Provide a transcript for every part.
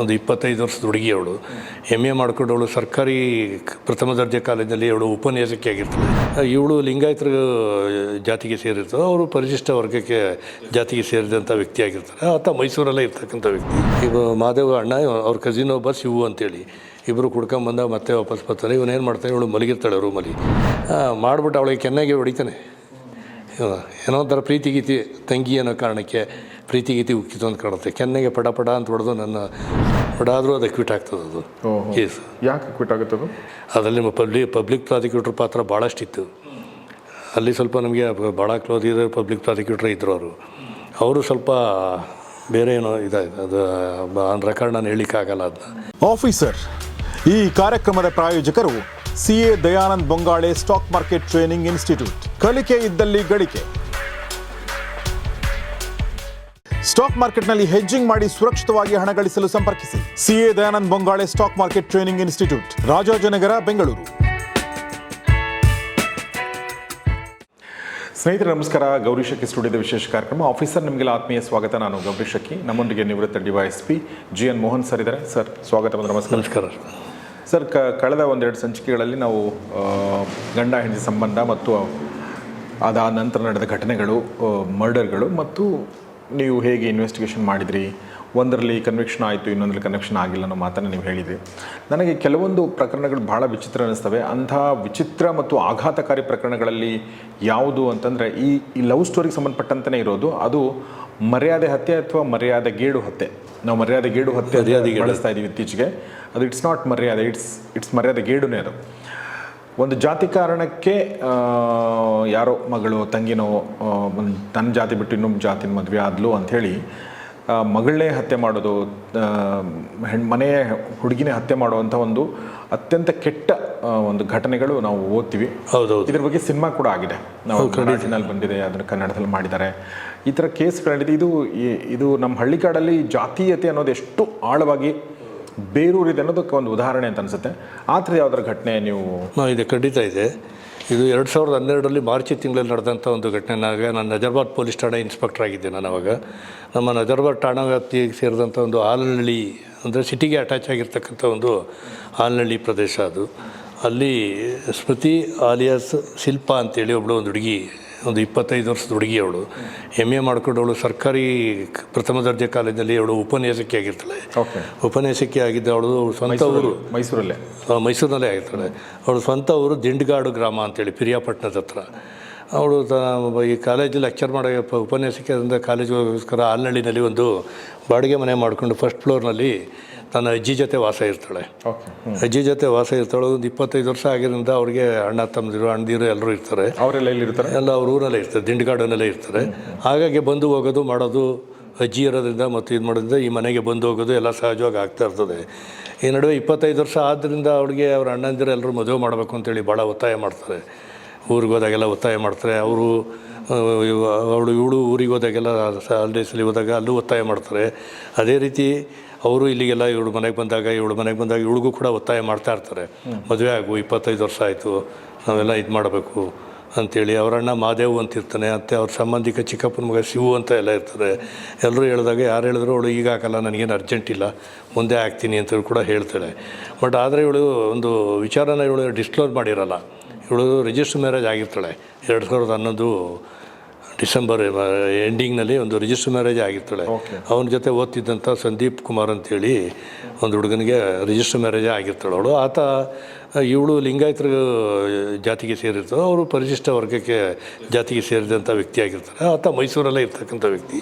ಒಂದು ಇಪ್ಪತ್ತೈದು ವರ್ಷದ ಹುಡುಗಿ ಅವಳು. ಎಂ ಎ ಮಾಡಿಕೊಂಡವಳು ಸರ್ಕಾರಿ ಪ್ರಥಮ ದರ್ಜೆ ಕಾಲೇಜಲ್ಲಿ ಅವಳು ಉಪನ್ಯಾಸಕಿ ಆಗಿರ್ತಾಳೆ. ಇವಳು ಲಿಂಗಾಯತರ ಜಾತಿಗೆ ಸೇರಿರ್ತಾರೆ ಅವರು ಪರಿಶಿಷ್ಟ ವರ್ಗಕ್ಕೆ ಜಾತಿಗೆ ಸೇರಿದಂಥ ವ್ಯಕ್ತಿ ಆಗಿರ್ತಾರೆ. ಆತ ಮೈಸೂರಲ್ಲೇ ಇರ್ತಕ್ಕಂಥ ವ್ಯಕ್ತಿ. ಇವ ಮಾದೇವ ಅಣ್ಣ, ಅವ್ರ ಕಸಿನ್ ಒಬ್ಬ ಶಿವು ಅಂತೇಳಿ. ಇಬ್ಬರು ಕುಡ್ಕೊಂಬಂದ ಮತ್ತೆ ವಾಪಸ್ ಬರ್ತಾರೆ. ಇವನೇನು ಮಾಡ್ತಾನೆ? ಇವಳು ಮಲಗಿರ್ತಾಳೆ ರೂಮಲ್ಲಿ ಮಾಡಿಬಿಟ್ಟು ಅವಳಿಗೆ ಕೆನ್ನಾಗೆ ಹೊಡಿತಾನೆ. ಇವ ಏನೋ ಒಂಥರ ಪ್ರೀತಿ ಗೀತಿ ತಂಗಿ ಅನ್ನೋ ಕಾರಣಕ್ಕೆ. ಪ್ರೀತಿ ಗೀತಿ ಉಕ್ಕಿತು ಅಂತ ಕಾಣುತ್ತೆ. ಕೆನ್ನೆಗೆ ಪಡ ಪಡ ಅಂತ ಹೊಡೆದು ನನ್ನ ಹೊಡಾದರೂ ಅದು ಕ್ವಿಟ್ ಆಗ್ತದೆ ಅದು. ಕೇಸ್ ಯಾಕೆ ಕ್ವಿಟ್ ಅದು? ಅದರಲ್ಲಿ ಪಬ್ಲಿಕ್ ಪಬ್ಲಿಕ್ ಪ್ರಾಸಿಕ್ಯೂಟ್ರ್ ಪಾತ್ರ ಭಾಳಷ್ಟಿತ್ತು ಅಲ್ಲಿ ಸ್ವಲ್ಪ ನಮಗೆ ಭಾಳ ಕ್ಲೋಸ್ ಇರೋ ಪಬ್ಲಿಕ್ ಪ್ರಾಸಿಕ್ಯೂಟ್ರ್ ಇದ್ದರು ಅವರು. ಅವರು ಸ್ವಲ್ಪ ಬೇರೆ ಏನೋ ಇದಾಗಿದೆ ಅದು ಆನ್ ರೆಕಾರ್ಡ್ ನಾನು ಹೇಳಿಕ್ಕಾಗಲ್ಲ ಅದನ್ನ ಆಫೀಸರ್ ಈ ಕಾರ್ಯಕ್ರಮದ ಪ್ರಾಯೋಜಕರು C A Dayanand Bongale stock market training institute ಕಲಿಕೆ ಇದ್ದಲ್ಲಿ ಗಳಿಕೆ. ಸ್ಟಾಕ್ ಮಾರ್ಕೆಟ್ನಲ್ಲಿ ಹೆಜ್ಜಿಂಗ್ ಮಾಡಿ ಸುರಕ್ಷಿತವಾಗಿ ಹಣ ಗಳಿಸಲು ಸಂಪರ್ಕಿಸಿ. CA Dayanand Bongale stock market training institute Rajajinagar Bengaluru. ಸ್ನೇಹಿತರೆ ನಮಸ್ಕಾರ. ಗೌರಿ ಶಕ್ಕಿ ಸ್ಟುಡಿಯೋದ ವಿಶೇಷ ಕಾರ್ಯಕ್ರಮ. ಆಫೀಸರ್ ನಿಮಗೆಲ್ಲ ಆತ್ಮೀಯ ಸ್ವಾಗತ. ನಾನು ಗೌರಿ ಶಕ್ಕಿ ನಮ್ಮೊಂದಿಗೆ ನಿವೃತ್ತ D S P G N Mohan sir ಇದ್ದಾರೆ. ಸರ್ ಸ್ವಾಗತ ಮತ್ತು ನಮಸ್ಕಾರ. ನಮಸ್ಕಾರ. ಸರ್ ಕ ಕಳೆದ ಒಂದೆರಡು ಸಂಚಿಕೆಗಳಲ್ಲಿ ನಾವು ಗಂಡ ಹೆಂಡತಿ ಸಂಬಂಧ ಮತ್ತು ಅದಾದ ನಂತರ ನಡೆದ ಘಟನೆಗಳು ಮರ್ಡರ್ಗಳು ಮತ್ತು ನೀವು ಹೇಗೆ ಇನ್ವೆಸ್ಟಿಗೇಷನ್ ಮಾಡಿದ್ರಿ? ಒಂದರಲ್ಲಿ ಕನ್ವಿಕ್ಷನ್ ಆಯಿತು ಇನ್ನೊಂದರಲ್ಲಿ ಕನ್ವಿಕ್ಷನ್ ಆಗಿಲ್ಲ ಅನ್ನೋ ಮಾತನ್ನು ನೀವು ಹೇಳಿದ್ರಿ. ನನಗೆ ಕೆಲವೊಂದು ಪ್ರಕರಣಗಳು ಬಹಳ ವಿಚಿತ್ರ ಅನ್ನಿಸ್ತವೆ ಅಂಥ ವಿಚಿತ್ರ ಮತ್ತು ಆಘಾತಕಾರಿ ಪ್ರಕರಣಗಳಲ್ಲಿ ಯಾವುದು ಅಂತಂದರೆ ಈ ಈ ಲವ್ ಸ್ಟೋರಿಗೆ ಸಂಬಂಧಪಟ್ಟಂತಲೇ ಇರೋದು. ಅದು ಮರ್ಯಾದೆ ಹತ್ಯೆ ಅಥವಾ ಮರ್ಯಾದೆ ಗೇಡು ಹತ್ಯೆ. ನಾವು ಮರ್ಯಾದೆ ಗೇಡು ಹತ್ಯೆ ಬಳಸ್ತಾ ಇದ್ದೀವಿ ಇತ್ತೀಚೆಗೆ. ಅದು ಇಟ್ಸ್ ನಾಟ್ ಮರ್ಯಾದೆ ಇಟ್ಸ್ ಇಟ್ಸ್ ಮರ್ಯಾದೆ ಗೇಡುನೇ ಅದು. ಒಂದು ಜಾತಿ ಕಾರಣಕ್ಕೆ ಯಾರೋ ಮಗಳು ತಂಗಿನೋ ತನ್ನ ಜಾತಿ ಬಿಟ್ಟು ಇನ್ನೊಬ್ಬ ಜಾತಿನ ಮದುವೆ ಆದ್ಲು ಅಂಥೇಳಿ ಮಗಳನ್ನೇ ಹತ್ಯೆ ಮಾಡೋದು ಹೆಣ್ಣು ಹೆಣ್ ಮನೆಯ ಹುಡುಗಿನೇ ಹತ್ಯೆ ಮಾಡುವಂಥ ಒಂದು ಅತ್ಯಂತ ಕೆಟ್ಟ ಒಂದು ಘಟನೆಗಳು ನಾವು ಓದ್ತೀವಿ. ಹೌದೌದು. ಇದ್ರ ಬಗ್ಗೆ ಸಿನಿಮಾ ಕೂಡ ಆಗಿದೆ. ನಾವು ಕನ್ನಡದಲ್ಲಿ ಬಂದಿದೆ ಅದನ್ನು ಕನ್ನಡದಲ್ಲಿ ಮಾಡಿದ್ದಾರೆ. ಈ ಥರ ಕೇಸ್ಗಳಿದೆ ಇದು ಇದು ನಮ್ಮ ಹಳ್ಳಿಕಾಡಲ್ಲಿ ಜಾತೀಯತೆ ಅನ್ನೋದು ಎಷ್ಟು ಆಳವಾಗಿ ಬೇರೂರಿದೆ ಅನ್ನೋದಕ್ಕೆ ಒಂದು ಉದಾಹರಣೆ ಅಂತ ಅನಿಸುತ್ತೆ. ಆ ಥರ ಯಾವ್ದಾರ ಘಟನೆ ನೀವು ಇದೆ, ಖಂಡಿತ ಇದೆ. ಇದು ಎರಡು ಸಾವಿರದ ಹನ್ನೆರಡರಲ್ಲಿ ಮಾರ್ಚ್ ತಿಂಗಳಲ್ಲಿ ನಡೆದಂಥ ಒಂದು ಘಟನೆನಾಗ ನಾನು ನಜರ್ಬಾದ್ ಪೊಲೀಸ್ ಠಾಣೆ ಇನ್ಸ್ಪೆಕ್ಟರ್ ಆಗಿದ್ದೆ ನಾನು ಅವಾಗ. ನಮ್ಮ ನಜರ್ಬಾದ್ ಠಾಣಾ ವ್ಯಾಪ್ತಿಗೆ ಸೇರಿದಂಥ ಒಂದು ಹಾಲನಹಳ್ಳಿ ಅಂದರೆ ಸಿಟಿಗೆ ಅಟ್ಯಾಚ್ ಆಗಿರ್ತಕ್ಕಂಥ ಒಂದು ಹಾಲನಹಳ್ಳಿ ಪ್ರದೇಶ ಅದು. ಅಲ್ಲಿ ಸ್ಮೃತಿ ಆಲಿಯಾಸ್ ಶಿಲ್ಪ ಅಂತೇಳಿ ಒಬ್ಬಳು ಒಂದು ಹುಡುಗಿ ಒಂದು ಇಪ್ಪತ್ತೈದು ವರ್ಷದ ಹುಡುಗಿ ಅವಳು. ಎಂ ಎ ಮಾಡ್ಕೊಂಡು ಅವಳು ಸರ್ಕಾರಿ ಪ್ರಥಮ ದರ್ಜೆ ಕಾಲೇಜಲ್ಲಿ ಅವಳು ಉಪನ್ಯಾಸಕಿ ಆಗಿರ್ತಾಳೆ. ಉಪನ್ಯಾಸಕಿ ಆಗಿದ್ದ ಅವಳು ಸ್ವಂತ ಊರು. ಮೈಸೂರಲ್ಲೇ. ಮೈಸೂರಿನಲ್ಲೇ ಆಗಿರ್ತಾಳೆ. ಅವಳು ಸ್ವಂತ ಊರು ದಿಂಡ್ಗಾಡು ಗ್ರಾಮ ಅಂತೇಳಿ ಪಿರಿಯಾಪಟ್ಟಣದ ಹತ್ರ. ಅವಳು ತ ಈ ಕಾಲೇಜಲ್ಲಿ ಲೆಕ್ಚರ್ ಮಾಡೋ ಉಪನ್ಯಾಸಕಿ ಅದರಿಂದ ಕಾಲೇಜಿಗೋಸ್ಕರ ಆಲ್ನಳ್ಳಿನಲ್ಲಿ ಒಂದು ಬಾಡಿಗೆ ಮನೆ ಮಾಡಿಕೊಂಡು ಫಸ್ಟ್ ಫ್ಲೋರ್ನಲ್ಲಿ ತನ್ನ ಅಜ್ಜಿ ಜೊತೆ ವಾಸ ಇರ್ತಾಳೆ. ಅಜ್ಜಿ ಜೊತೆ ವಾಸ ಇರ್ತಾಳೆ ಒಂದು ಇಪ್ಪತ್ತೈದು ವರ್ಷ ಆಗಿರೋದ್ರಿಂದ ಅವ್ರಿಗೆ ಅಣ್ಣ ತಮ್ಮದಿರು ಅಣ್ಣದಿರು ಎಲ್ಲರೂ ಇರ್ತಾರೆ. ಅವರೆಲ್ಲ ಎಲ್ಲಿರ್ತಾರೆ ಎಲ್ಲ ಅವ್ರ ಊರಲ್ಲೇ ಇರ್ತಾರೆ ದಿಂಡ್ಗಾಡನಲ್ಲೇ ಇರ್ತಾರೆ. ಹಾಗಾಗಿ ಬಂದು ಹೋಗೋದು ಮಾಡೋದು ಅಜ್ಜಿ ಇರೋದ್ರಿಂದ ಮತ್ತು ಇದು ಮಾಡೋದ್ರಿಂದ ಈ ಮನೆಗೆ ಬಂದು ಹೋಗೋದು ಎಲ್ಲ ಸಹಜವಾಗಿ ಆಗ್ತಾ ಇರ್ತದೆ. ಈ ನಡುವೆ ಇಪ್ಪತ್ತೈದು ವರ್ಷ ಆದ್ದರಿಂದ ಅವ್ರಿಗೆ ಅವ್ರ ಅಣ್ಣಂದಿರು ಎಲ್ಲರೂ ಮದುವೆ ಮಾಡಬೇಕು ಅಂತೇಳಿ ಭಾಳ ಒತ್ತಾಯ ಮಾಡ್ತಾರೆ. ಊರಿಗೆ ಹೋದಾಗೆಲ್ಲ ಒತ್ತಾಯ ಮಾಡ್ತಾರೆ. ಅವರು ಅವಳು ಇವಳು ಊರಿಗೆ ಹೋದಾಗೆಲ್ಲ ಹಾಲಿಡೇಸಲ್ಲಿ ಹೋದಾಗ ಅಲ್ಲೂ ಒತ್ತಾಯ ಮಾಡ್ತಾರೆ. ಅದೇ ರೀತಿ ಅವರು ಇಲ್ಲಿಗೆಲ್ಲ ಇವಳು ಮನೆಗೆ ಬಂದಾಗ, ಇವಳು ಮನೆಗೆ ಬಂದಾಗ ಇವಳಿಗೂ ಕೂಡ ಒತ್ತಾಯ ಮಾಡ್ತಾ ಇರ್ತಾರೆ. ಮದುವೆ ಆಗು, ಇಪ್ಪತ್ತೈದು ವರ್ಷ ಆಯಿತು, ನಾವೆಲ್ಲ ಇದು ಮಾಡಬೇಕು ಅಂಥೇಳಿ ಅವರಣ್ಣ ಮಾದೇವು ಅಂತ ಇರ್ತಾನೆ, ಮತ್ತು ಅವ್ರ ಸಂಬಂಧಿಕ ಚಿಕ್ಕಪ್ಪನ ಮಗ ಶಿವು ಅಂತ ಎಲ್ಲ ಇರ್ತಾರೆ. ಎಲ್ಲರೂ ಹೇಳಿದಾಗ, ಯಾರು ಹೇಳಿದ್ರು ಅವಳು, ಈಗ ಹಾಕಲ್ಲ, ನನಗೇನು ಅರ್ಜೆಂಟ್ ಇಲ್ಲ, ಮುಂದೆ ಆಗ್ತೀನಿ ಅಂತ ಕೂಡ ಹೇಳ್ತಾಳೆ. ಬಟ್ ಆದರೆ ಇವಳು ಒಂದು ವಿಚಾರನ ಇವಳು ಡಿಸ್ಕ್ಲೋಸ್ ಮಾಡಿರಲ್ಲ. ಇವಳು ರಿಜಿಸ್ಟರ್ ಮ್ಯಾರೇಜ್ ಆಗಿರ್ತಾಳೆ. ಎರಡು ಸಾವಿರದ ಹನ್ನೊಂದು ಡಿಸೆಂಬರ್ ಎಂಡಿಂಗ್ನಲ್ಲಿ ಒಂದು ರಿಜಿಸ್ಟರ್ ಮ್ಯಾರೇಜ್ ಆಗಿರ್ತಾಳೆ ಅವನ ಜೊತೆ ಓದ್ತಿದ್ದಂಥ ಸಂದೀಪ್ ಕುಮಾರ್ ಅಂತೇಳಿ ಒಂದು ಹುಡುಗನಿಗೆ ರಿಜಿಸ್ಟರ್ ಮ್ಯಾರೇಜ್ ಆಗಿರ್ತಾಳೆ ಅವಳು ಆತ ಇವಳು ಲಿಂಗಾಯತರ ಜಾತಿಗೆ ಸೇರಿರ್ತಾರೆ ಅವರು ಪರಿಶಿಷ್ಟ ವರ್ಗಕ್ಕೆ ಜಾತಿಗೆ ಸೇರಿದಂಥ ವ್ಯಕ್ತಿ ಆಗಿರ್ತಾರೆ. ಆತ ಮೈಸೂರಲ್ಲೇ ಇರ್ತಕ್ಕಂಥ ವ್ಯಕ್ತಿ.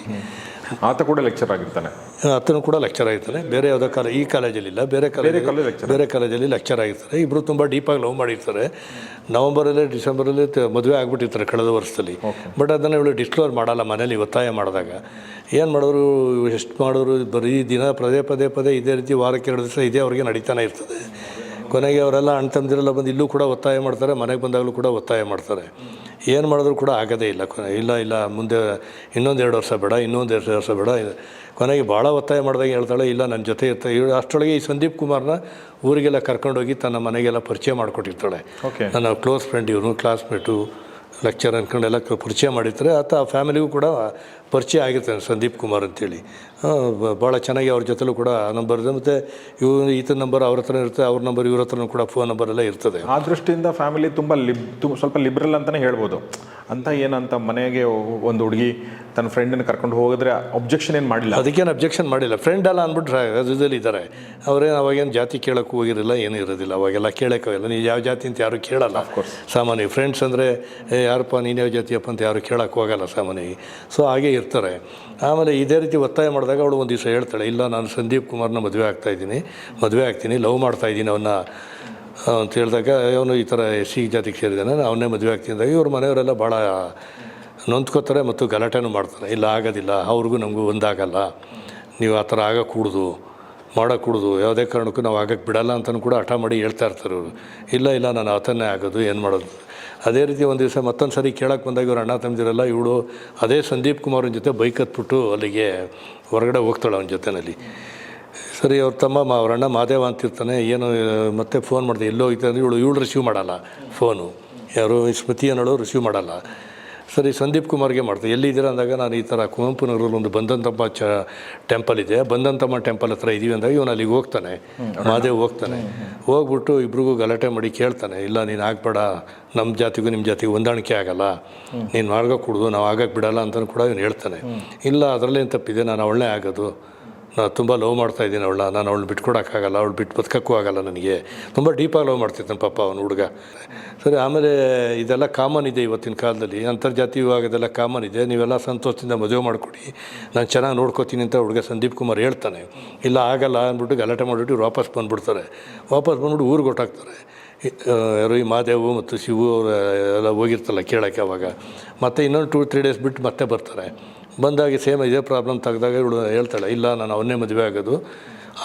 ಆತ ಕೂಡ ಲೆಕ್ಚರ್ ಆಗಿರ್ತಾನೆ. ಆತನು ಕೂಡ ಲೆಕ್ಚರ್ ಆಗಿರ್ತಾನೆ. ಬೇರೆ ಯಾವುದೋ ಕಾಲ ಈ ಕಾಲೇಜಲ್ಲಿ ಇಲ್ಲ ಬೇರೆ ಕಾಲೇಜ್. ಬೇರೆ ಕಾಲೇಜಲ್ಲಿ ಲೆಕ್ಚರ್ ಆಗಿರ್ತಾರೆ. ಇಬ್ಬರು ತುಂಬ ಡೀಪಾಗಿ ಲವ್ ಮಾಡಿರ್ತಾರೆ. ನವಂಬರಲ್ಲೇ ಡಿಸೆಂಬರಲ್ಲಿ ಮದುವೆ ಆಗಿಬಿಟ್ಟಿರ್ತಾರೆ ಕಳೆದ ವರ್ಷದಲ್ಲಿ. ಬಟ್ ಅದನ್ನು ಇವಳು ಡಿಸ್ಕ್ಲೋರ್ ಮಾಡಲ್ಲ ಮನೇಲಿ ಒತ್ತಾಯ ಮಾಡಿದಾಗ. ಏನು ಮಾಡೋರು ಎಷ್ಟು ಮಾಡೋರು ಬರೀ ದಿನ ಪದೇ ಪದೇ ಪದೇ ಇದೇ ರೀತಿ ವಾರಕ್ಕೆ ಎರಡು ದಿವಸ ಇದೇ ಅವ್ರಿಗೆ ನಡೀತಾನೆ ಇರ್ತದೆ. ಕೊನೆಗೆ ಅವರೆಲ್ಲ ಅಣ್ಣ ತಂದಿರೆಲ್ಲ ಬಂದು ಇಲ್ಲೂ ಕೂಡ ಒತ್ತಾಯ ಮಾಡ್ತಾರೆ ಮನೆಗೆ ಬಂದಾಗಲೂ ಕೂಡ ಒತ್ತಾಯ ಮಾಡ್ತಾರೆ. ಏನು ಮಾಡಿದ್ರು ಕೂಡ ಆಗೋದೇ ಇಲ್ಲ ಕೊನೆ ಇಲ್ಲ ಇಲ್ಲ ಮುಂದೆ ಇನ್ನೊಂದು ಎರಡು ವರ್ಷ ಬೇಡ ಇನ್ನೊಂದು ಎರಡು ವರ್ಷ ಬೇಡ. ಕೊನೆಗೆ ಭಾಳ ಒತ್ತಾಯ ಮಾಡಿದಾಗ ಹೇಳ್ತಾಳೆ ಇಲ್ಲ ನನ್ನ ಜೊತೆ ಇರ್ತಾ ಅಷ್ಟೊಳಗೆ ಈ ಸಂದೀಪ್ ಕುಮಾರ್ನ ಊರಿಗೆಲ್ಲ ಕರ್ಕೊಂಡೋಗಿ ತನ್ನ ಮನೆಗೆಲ್ಲ ಪರಿಚಯ ಮಾಡಿಕೊಟ್ಟಿರ್ತಾಳೆ. ಓಕೆ ನನ್ನ ಕ್ಲೋಸ್ ಫ್ರೆಂಡ್ ಇವನು ಕ್ಲಾಸ್ಮೇಟು ಲೆಕ್ಚರ್ ಅಂದ್ಕೊಂಡು ಎಲ್ಲ ಪರಿಚಯ ಮಾಡಿರ್ತಾರೆ. ಆತ ಆ ಫ್ಯಾಮಿಲಿಗೂ ಕೂಡ ಪರಿಚಯ ಆಗಿರ್ತಾನೆ ಸಂದೀಪ್ ಕುಮಾರ್ ಅಂತೇಳಿ. ಭಾಳ ಚೆನ್ನಾಗಿ ಅವ್ರ ಜೊತೆಲೂ ಕೂಡ ನಂಬರ್ ಇದೆ. ಮತ್ತು ಇವ್ ಈತನ ನಂಬರ್ ಅವ್ರ ಹತ್ರ ಇರುತ್ತೆ ಅವ್ರ ನಂಬರ್ ಇವ್ರ ಹತ್ರನೂ ಕೂಡ ಫೋನ್ ನಂಬರ್ ಎಲ್ಲ ಇರ್ತದೆ. ಆ ದೃಷ್ಟಿಯಿಂದ ಫ್ಯಾಮಿಲಿ ತುಂಬ ಲಿಬ್ ತುಂಬ ಸ್ವಲ್ಪ ಲಿಬ್ರಲ್ ಅಂತಲೇ ಹೇಳ್ಬೋದು. ಅಂತ ಏನಂತ ಮನೆಗೆ ಒಂದು ಹುಡುಗಿ ತನ್ನ ಫ್ರೆಂಡನ್ನು ಕರ್ಕೊಂಡು ಹೋಗಿದ್ರೆ ಅಬ್ಜೆಕ್ಷನ್ ಏನು ಮಾಡಿಲ್ಲ. ಅದಕ್ಕೇನು ಅಬ್ಜೆಕ್ಷನ್ ಮಾಡಿಲ್ಲ. ಫ್ರೆಂಡ್ ಅಲ್ಲ ಅಂದ್ಬಿಟ್ರೆ ರಾಜ್ಯದಲ್ಲಿ ಇದ್ದಾರೆ. ಅವರೇನು ಅವಾಗೇನು ಜಾತಿ ಕೇಳೋಕ್ಕೂ ಹೋಗಿರಲಿಲ್ಲ ಏನೂ ಇರೋದಿಲ್ಲ. ಅವಾಗೆಲ್ಲ ಕೇಳೋಕ್ಕಾಗಲ್ಲ ನೀವು ಯಾವ ಜಾತಿ ಅಂತ ಯಾರು ಕೇಳಲ್ಲ. ಸಾಮಾನ್ಯ ಫ್ರೆಂಡ್ಸ್ ಅಂದರೆ ಯಾರಪ್ಪ ನೀನು ಯಾವ ಜಾತಿಯಪ್ಪ? ಅಂತ ಯಾರು ಕೇಳೋಕ್ಕೆ ಹೋಗಲ್ಲ ಸಾಮಾನ್ಯವಾಗಿ. ಸೊ ಹಾಗೆ ಇರ್ತಾರೆ ಆಮೇಲೆ ಇದೇ ರೀತಿ ಒತ್ತಾಯ ಮಾಡಿದಾಗ ಅವಳು ಒಂದು ದಿವಸ ಹೇಳ್ತಾಳೆ, ಇಲ್ಲ, ನಾನು ಸಂದೀಪ್ ಕುಮಾರ್ನ ಮದುವೆ ಆಗ್ತಾ ಇದ್ದೀನಿ, ಮದುವೆ ಆಗ್ತೀನಿ, ಲವ್ ಮಾಡ್ತಾ ಇದ್ದೀನಿ ಅವನ್ನ ಅಂತ ಹೇಳಿದಾಗ, ಅವನು ಈ ಥರ ಎಸ್ ಸಿ ಜಾತಿಗೆ ಸೇರಿದ್ದಾನೆ ಅವನೇ ಮದುವೆ ಆಗ್ತೀನಿ. ಅಂದಾಗ ಇವ್ರ ಮನೆಯವರೆಲ್ಲ ಭಾಳ ನೊಂದ್ಕೋತಾರೆ ಮತ್ತು ಗಲಾಟೆನೂ ಮಾಡ್ತಾರೆ. ಇಲ್ಲ, ಆಗೋದಿಲ್ಲ, ಅವ್ರಿಗೂ ನಮಗೂ ಒಂದಾಗಲ್ಲ, ನೀವು ಆ ಥರ ಆಗக்கூಡ್ದು ಮಾಡೋಕ್ಕೂಡ್ದು ಯಾವುದೇ ಕಾರಣಕ್ಕೂ ನಾವು ಆಗಕ್ಕೆ ಬಿಡಲ್ಲ ಅಂತಲೂ ಕೂಡ ಹಠ ಮಾಡಿ ಹೇಳ್ತಾ ಇರ್ತಾರೆ ಅವರು ಇಲ್ಲ ಇಲ್ಲ, ನಾನು ಆತನೇ ಆಗೋದು, ಏನು ಮಾಡೋದು? ಅದೇ ರೀತಿ ಒಂದು ದಿವಸ ಮತ್ತೊಂದು ಸರಿ ಕೇಳೋಕ್ಕೆ ಬಂದಾಗ ಇವರು ಅಣ್ಣ ತಮ್ಮದಿರಲ್ಲ ಇವಳು ಅದೇ ಸಂದೀಪ್ ಕುಮಾರ್ನ ಜೊತೆ ಬೈಕ್ ಹತ್ಬಿಟ್ಟು ಅಲ್ಲಿಗೆ ಹೊರಗಡೆ ಹೋಗ್ತಾಳೆ ಅವನ ಜೊತೆಯಲ್ಲಿ ಸರಿ, ಅವ್ರ ತಮ್ಮ ಮಾ, ಅವ್ರ ಅಣ್ಣ ಮಾದೇವ ಅಂತಿರ್ತಾನೆ, ಏನು, ಮತ್ತೆ ಫೋನ್ ಮಾಡಿದೆ, ಎಲ್ಲೋ ಅಂದರೆ ಇವಳು ಇವಳು ರಿಸೀವ್ ಮಾಡಲ್ಲ ಫೋನು ಯಾರು ಸ್ಮೃತಿ ಅನ್ನೋಳು ರಿಸೀವ್ ಮಾಡಲ್ಲ. ಸರಿ ಸಂದೀಪ್ ಕುಮಾರ್ಗೆ ಮಾಡ್ತಾರೆ ಎಲ್ಲಿದ್ದೀರಾ ಅಂದಾಗ ನಾನು ಈ ಥರ ಕುವೆಂಪು ನಗರಲ್ಲಿ ಒಂದು ಬಂದಂತಮ್ಮ ಚ ಟೆಂಪಲ್ ಇದೆ. ಬಂದಂತಮ್ಮ ಟೆಂಪಲ್ ಹತ್ರ ಇದ್ದೀವಿ ಅಂದಾಗ ಇವನು ಅಲ್ಲಿಗೆ ಹೋಗ್ತಾನೆ. ಮಾದೇವ್ ಹೋಗ್ತಾನೆ. ಹೋಗ್ಬಿಟ್ಟು ಇಬ್ರಿಗೂ ಗಲಾಟೆ ಮಾಡಿ ಕೇಳ್ತಾನೆ ಇಲ್ಲ ನೀನು ಆಗಬೇಡ. ನಮ್ಮ ಜಾತಿಗೂ ನಿಮ್ಮ ಜಾತಿಗೂ ಹೊಂದಾಣಿಕೆ ಆಗಲ್ಲ. ನೀನು ಮಾರ್ಗ ಕುಡ್ದು ನಾವು ಆಗಕ್ಕೆ ಬಿಡಲ್ಲ ಅಂತಲೂ ಕೂಡ ಇವನು ಹೇಳ್ತಾನೆ. ಇಲ್ಲ ಅದರಲ್ಲೇನು ತಪ್ಪಿದೆ? ನಾನು ಅವಳನ್ನೇ ಆಗೋದು. ನಾನು ತುಂಬ ಲವ್ ಮಾಡ್ತಾ ಇದ್ದೀನಿ ಅವಳನ್ನ. ನಾನು ಅವಳು ಬಿಟ್ಕೊಡೋಕ್ಕಾಗಲ್ಲ, ಅವಳು ಬಿಟ್ಟು ಬದುಕಕ್ಕೂ ಆಗಲ್ಲ ನನಗೆ. ತುಂಬ ಡೀಪಾಗಿ ಲವ್ ಮಾಡ್ತಿರ್ತಾನೆ ಪಾಪ ಅವನು ಹುಡುಗ. ಸರಿ, ಆಮೇಲೆ ಇದೆಲ್ಲ ಕಾಮನ್ ಇದೆ ಇವತ್ತಿನ ಕಾಲದಲ್ಲಿ. ಅಂತರ್ಜಾತಿ ವಿಭಾಗದೆಲ್ಲ ಕಾಮನ್ ಇದೆ. ನೀವೆಲ್ಲ ಸಂತೋಷದಿಂದ ಮದುವೆ ಮಾಡಿಕೊಡಿ. ನಾನು ಚೆನ್ನಾಗಿ ನೋಡ್ಕೋತೀನಿ ಅಂತ ಹುಡುಗ ಸಂದೀಪ್ ಕುಮಾರ್ ಹೇಳ್ತಾನೆ. ಇಲ್ಲ, ಆಗಲ್ಲ ಅಂದ್ಬಿಟ್ಟು ಗಲಾಟೆ ಮಾಡಿಬಿಟ್ಟು ವಾಪಸ್ ಬಂದುಬಿಡ್ತಾರೆ. ವಾಪಸ್ ಬಂದ್ಬಿಟ್ಟು ಊರಿಗೆ ಹೊಟ್ಟಾಗ್ತಾರೆ ಯಾರು ಈ ಮಾದೇವು ಮತ್ತು ಶಿವು ಅವರು ಎಲ್ಲ ಹೋಗಿರ್ತಲ್ಲ ಕೇಳೋಕ್ಕೆ ಅವಾಗ. ಮತ್ತೆ ಇನ್ನೊಂದು ಟೂ ತ್ರೀ ಡೇಸ್ ಬಿಟ್ಟು ಮತ್ತೆ ಬರ್ತಾರೆ. ಬಂದಾಗ ಸೇಮ್ ಇದೇ ಪ್ರಾಬ್ಲಮ್ ತೆಗೆದಾಗ ಇವಳು ಹೇಳ್ತಾಳೆ, ಇಲ್ಲ, ನಾನು ಅವನ್ನೇ ಮದುವೆ ಆಗೋದು.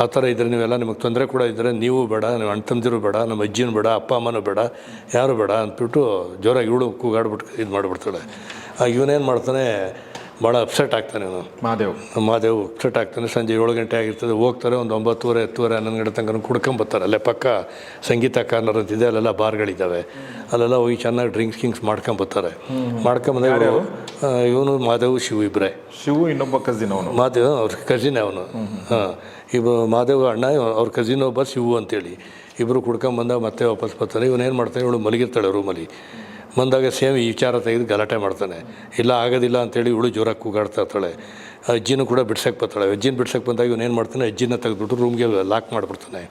ಆ ಥರ ಇದ್ದರೆ ನೀವೆಲ್ಲ ನಿಮಗೆ ತೊಂದರೆ ಕೂಡ ಇದ್ದರೆ ನೀವು ಬೇಡ ನೀವು ಅಣ್ಣ ತಂದಿರು ಬೇಡ, ನಮ್ಮ ಅಜ್ಜಿನೂ ಬೇಡ, ಅಪ್ಪ ಅಮ್ಮನೂ ಬೇಡ, ಯಾರು ಬೇಡ ಅಂದ್ಬಿಟ್ಟು ಜೋರಾಗಿ ಇವಳು ಕೂಗಾಡ್ಬಿಟ್ಟು ಇದು ಮಾಡಿಬಿಡ್ತಾಳೆ ಆಗ ಇವನೇನು ಮಾಡ್ತಾನೆ ಭಾಳ ಅಪ್ಸೆಟ್ ಆಗ್ತಾನೆ ಅವನು. ಮಹಾದೇವ್. ಮಹಾದೇವ್ ಅಪ್ಸೆಟ್ ಆಗ್ತಾನೆ. ಸಂಜೆ ಏಳು ಗಂಟೆ ಆಗಿರ್ತದೆ. ಹೋಗ್ತಾರೆ ಒಂದು ಒಂಬತ್ತುವರೆ ಹತ್ತುವರೆ ಹನ್ನೊಂದು ಗಂಟೆ ತನಕ ಕುಡ್ಕೊಂಬರ್ತಾರೆ. ಅಲ್ಲೇ ಪಕ್ಕ ಸಂಗೀತ ಕಾರ್ನರ್ ಅಂತಿದೆ ಅಲ್ಲೆಲ್ಲ ಬಾರ್ಗಳಿದ್ದಾವೆ ಅಲ್ಲೆಲ್ಲ ಹೋಗಿ ಚೆನ್ನಾಗಿ ಡ್ರಿಂಕ್ಸ್ ಗಿಂಕ್ಸ್ ಮಾಡ್ಕೊಂಬರ್ತಾರೆ. ಮಾಡ್ಕೊಂಬಂದಾಗ ಇವನು ಮಾದೇವ್ ಶಿವ ಇಬ್ಬರೇ ಶಿವು ಇನ್ನೊಬ್ಬ ಕಸಿನ್ ಅವನು. ಮಾದೇವ್ ಅವ್ರ ಕಸಿನ್ ಅವನು. ಹಾಂ ಇಬ್ಬ ಮಾದೇವ್ ಅಣ್ಣ ಅವ್ರ ಕಸಿನ್ ಒಬ್ಬ ಶಿವು ಅಂತೇಳಿ. ಇಬ್ಬರು ಕುಡ್ಕೊಂಬಂದಾಗ ಮತ್ತೆ ವಾಪಸ್ ಬರ್ತಾನೆ ಇವನೇನು ಮಾಡ್ತಾನೆ? ಇವಳು ಮಲಗಿರ್ತಾಳೆ ರೂಮಲ್ಲಿ ಬಂದಾಗ ಸೇಮ್ ಈ ವಿಚಾರ ತೆಗೆದು ಗಲಾಟೆ ಮಾಡ್ತಾನೆ. ಇಲ್ಲ ಆಗೋದಿಲ್ಲ ಅಂತೇಳಿ ಇವಳು ಜೋರಾಗಿ ಕೂಗಾಡ್ತಾ ಇರ್ತಾಳೆ. ಅಜ್ಜಿನೂ ಕೂಡ ಬಿಡ್ಸಕ್ಕೆ ಬರ್ತಾಳೆ. ಅಜ್ಜಿನ ಬಿಡ್ಸಕ್ಕೆ ಬಂದಾಗ ಇವನೇನು ಮಾಡ್ತಾನೆ ಅಜ್ಜಿನ ತೆಗೆದುಬಿಟ್ಟು ರೂಮ್ಗೆ ಲಾಕ್ ಮಾಡಿಬಿಡ್ತಾನೆ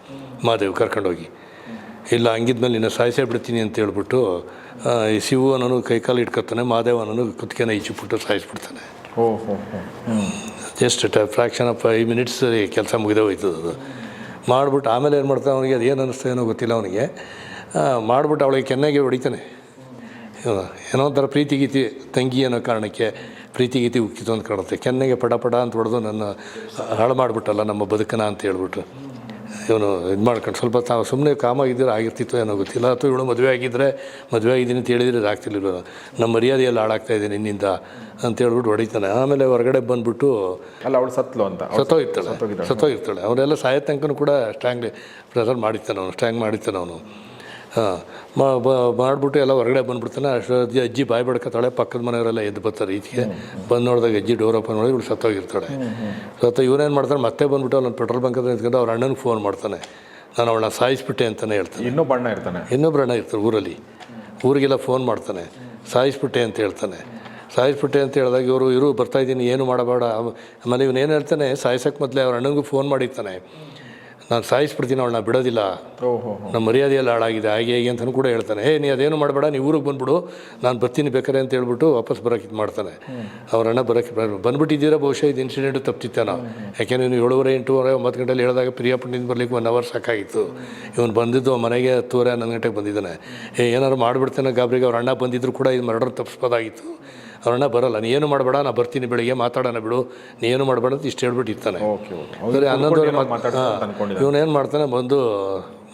ಮಾದೇವ್ ಕರ್ಕೊಂಡೋಗಿ. ಇಲ್ಲ ಹಂಗಿದ್ಮೇಲೆ ನಿನ್ನ ಸಾಯಿಸೇ ಬಿಡ್ತೀನಿ ಅಂತ ಹೇಳ್ಬಿಟ್ಟು ಈ ಶಿವು ಅನ್ನೋನು ಕೈಕಾಲು ಇಟ್ಕೊತಾನೆ ಮಾದೇವ್ ಅನ್ನೋನು ಕುತ್ತಿಗೆನ ಈಚಿಬಿಟ್ಟು ಸಾಯಿಸ್ಬಿಡ್ತಾನೆ. Just fraction of five minutes ಕೆಲಸ ಮುಗಿದೇ ಹೋಯ್ತದ ಅದು. ಮಾಡಿಬಿಟ್ಟು ಆಮೇಲೆ ಏನು ಮಾಡ್ತಾನೆ ಅವನಿಗೆ ಅದು ಏನು ಅನ್ನಿಸ್ತೇನೋ ಗೊತ್ತಿಲ್ಲ ಅವನಿಗೆ. ಮಾಡಿಬಿಟ್ಟು ಅವಳಿಗೆ ಕೆನ್ನೆಗೆ ಹೊಡಿತಾನೆ. ಏನೋ ಒಂಥರ ಪ್ರೀತಿ ಗೀತಿ ತಂಗಿ ಅನ್ನೋ ಕಾರಣಕ್ಕೆ ಪ್ರೀತಿ ಗೀತಿ ಉಕ್ಕಿತು ಅಂತ ಕಾಣುತ್ತೆ ಕೆನ್ನೆಗೆ ಪಡ ಪಡ ಅಂತ ಹೊಡೆದು ನನ್ನ ಹಾಳು ಮಾಡಿಬಿಟ್ಟಲ್ಲ ನಮ್ಮ ಬದುಕನ ಅಂತ ಹೇಳ್ಬಿಟ್ಟು ಇವನು ಇದು ಮಾಡ್ಕೊಂಡು ಸ್ವಲ್ಪ ತಾವು ಸುಮ್ಮನೆ ಕಾಮಾಗಿದ್ದರೆ ಆಗಿರ್ತಿತ್ತು ಏನೋ ಗೊತ್ತಿಲ್ಲ. ಅಥವಾ ಇವಳು ಮದುವೆ ಆಗಿದ್ದರೆ ಮದುವೆ ಆಗಿದ್ದೀನಿ ಅಂತ ಹೇಳಿದರೆ ಆಗ್ತಿರ್ಲಿಲ್ಲ ನಮ್ಮ ಮರ್ಯಾದೆಯಲ್ಲಿ ಹಾಳಾಗ್ತಾ ಇದ್ದೀನಿ ನಿನ್ನಿಂದ ಅಂತ ಹೇಳ್ಬಿಟ್ಟು ಹೊಡಿತಾನೆ. ಆಮೇಲೆ ಹೊರಗಡೆ ಬಂದುಬಿಟ್ಟು ಅಲ್ಲ ಅವಳು ಸತ್ಲು ಅಂತ. ಸತ್ತೋಗಿರ್ತಾಳೆ. ಸತ್ತೋಗಿರ್ತಾಳೆ. ಅವರೆಲ್ಲ ಸಾಯೋ ತನಕ ಕೂಡ ಸ್ಟ್ಯಾಂಗ್ ಪ್ರೆಸರ್ ಮಾಡಿರ್ತಾನೆ ಅವನು ಸ್ಟ್ರಾಂಗ್ ಮಾಡಿರ್ತಾನೆ ಅವನು. ಮಾಡಿಬಿಟ್ಟು ಎಲ್ಲ ಹೊರಗಡೆ ಬಂದ್ಬಿಡ್ತಾನೆ. ಅಷ್ಟು ಅಜ್ಜಿ ಬಾಯಿ ಬಡ್ಕೊತಾಳೆ ಪಕ್ಕದ ಮನೆಯವರೆಲ್ಲ ಎದ್ದು ಬರ್ತಾರೆ ಈಚೆಗೆ. ಬಂದು ನೋಡಿದಾಗ ಅಜ್ಜಿ ಡೋರ್ ಓಪನ್ ಮಾಡಿ ಇವಳು ಸತ್ತೋಗಿರ್ತಾಳೆ. ಸತ್ತ ಇವನೇನು ಮಾಡ್ತಾನೆ ಮತ್ತೆ ಬಂದ್ಬಿಟ್ಟು ಅವ್ನು ಪೆಟ್ರೋಲ್ ಬಂಕ್ ಹತ್ರ ನಿಂತ್ಕೊಂಡು ಅವ್ರ ಅಣ್ಣನಿಗೆ ಫೋನ್ ಮಾಡ್ತಾನೆ. ನಾನು ಅವಳನ್ನ ಸಾಯಿಸ್ಬಿಟ್ಟೆ ಅಂತಲೇ ಹೇಳ್ತಾನೆ. ಇನ್ನೊಬ್ಬ ಅಣ್ಣ ಇರ್ತಾನೆ. ಇನ್ನೊಬ್ಬರು ಅಣ್ಣ ಇರ್ತಾರೆ ಊರಲ್ಲಿ. ಊರಿಗೆಲ್ಲ ಫೋನ್ ಮಾಡ್ತಾನೆ. ಸಾಯಿಸ್ಬಿಟ್ಟೆ ಅಂತ ಹೇಳ್ತಾನೆ. ಸಾಯಿಸ್ಬಿಟ್ಟೆ ಅಂತ ಹೇಳಿದಾಗ ಇವರು ಇರು ಬರ್ತಾಯಿದ್ದೀನಿ ಏನು ಮಾಡಬೇಡ. ಮನೆ ಆಮೇಲೆ ಇವನು ಏನು ಹೇಳ್ತಾನೆ ಸಾಯಿಸೋಕ್ಕೆ ಮೊದಲೇ ಅವ್ರ ಅಣ್ಣನಿಗೂ ಫೋನ್ ಮಾಡಿರ್ತಾನೆ. ನಾನು ಸಾಯಿಸ್ಬಿಡ್ತೀನಿ ಅವಳನ್ನ ಬಿಡೋದಿಲ್ಲ. ಹೋ ಹೋ ನಮ್ಮ ಮರ್ಯಾದೆಯಲ್ಲಿ ಹಾಳಾಗಿದೆ ಹಾಗೆ ಹೇಗೆ ಅಂತಲೂ ಕೂಡ ಹೇಳ್ತಾನೆ. ಏ ನೀ ಅದೇನು ಮಾಡಬೇಡ ನೀ ಊರಿಗೆ ಬಂದ್ಬಿಡು ನಾನು ಬರ್ತೀನಿ ಬೇಕಾರೆ ಅಂತ ಹೇಳ್ಬಿಟ್ಟು ವಾಪಸ್ ಬರೋಕೆ ಇದು ಮಾಡ್ತಾನೆ. ಅವ್ರ ಅಣ್ಣ ಬರೋಕ್ಕೆ ಬಂದ್ಬಿಟ್ಟಿದ್ದೀರಾ ಬಹುಶಃ ಇದು ಇನ್ಸಿಡೆಂಟು ನಾವು ಯಾಕೆಂದರೆ ನೀವು ಏಳುವರೆ ಎಂಟೂವರೆ ಒಂಬತ್ತು ಗಂಟೆಯಲ್ಲಿ ಹೇಳಿದಾಗ ಪ್ರಿಯಾಪುಣ್ಯದಿಂದ ಬರಲಿಕ್ಕೆ ಒನ್ ಅವರ್ ಸಾಕಾಗಿತ್ತು. ಇವನು ಬಂದಿದ್ದು ಮನೆಗೆ ಹತ್ತುವರೆ ಹನ್ನೊಂದು ಗಂಟೆಗೆ ಬಂದಿದ್ದಾನೆ. ಏ ಏನಾದ್ರು ಮಾಡಿಬಿಡ್ತಾನೆ ಗಾಬರಿಗೆ ಅವ್ರ ಅಣ್ಣ ಬಂದಿದ್ರು ಕೂಡ ಇದು ಮರ್ಡರ್ ತಪ್ಪಿಸ್ಬೋದಾಗಿತ್ತು. ಅವ್ರ ಅಣ್ಣ ಬರಲ್ಲ ನೀ ಏನು ಮಾಡಬೇಡ ನಾನು ಬರ್ತೀನಿ ಬೆಳಿಗ್ಗೆ ಮಾತಾಡೋಣ ಬಿಡು ನೀ ಏನು ಮಾಡಬೇಡ ಅಂತ ಇಷ್ಟು ಹೇಳ್ಬಿಟ್ಟು ಇರ್ತಾನೆ ಓಕೆ. ಓಕೆ ಸರಿ ಹನ್ನೊಂದುವರೆ ಇವನೇನು ಮಾಡ್ತಾನೆ ಬಂದು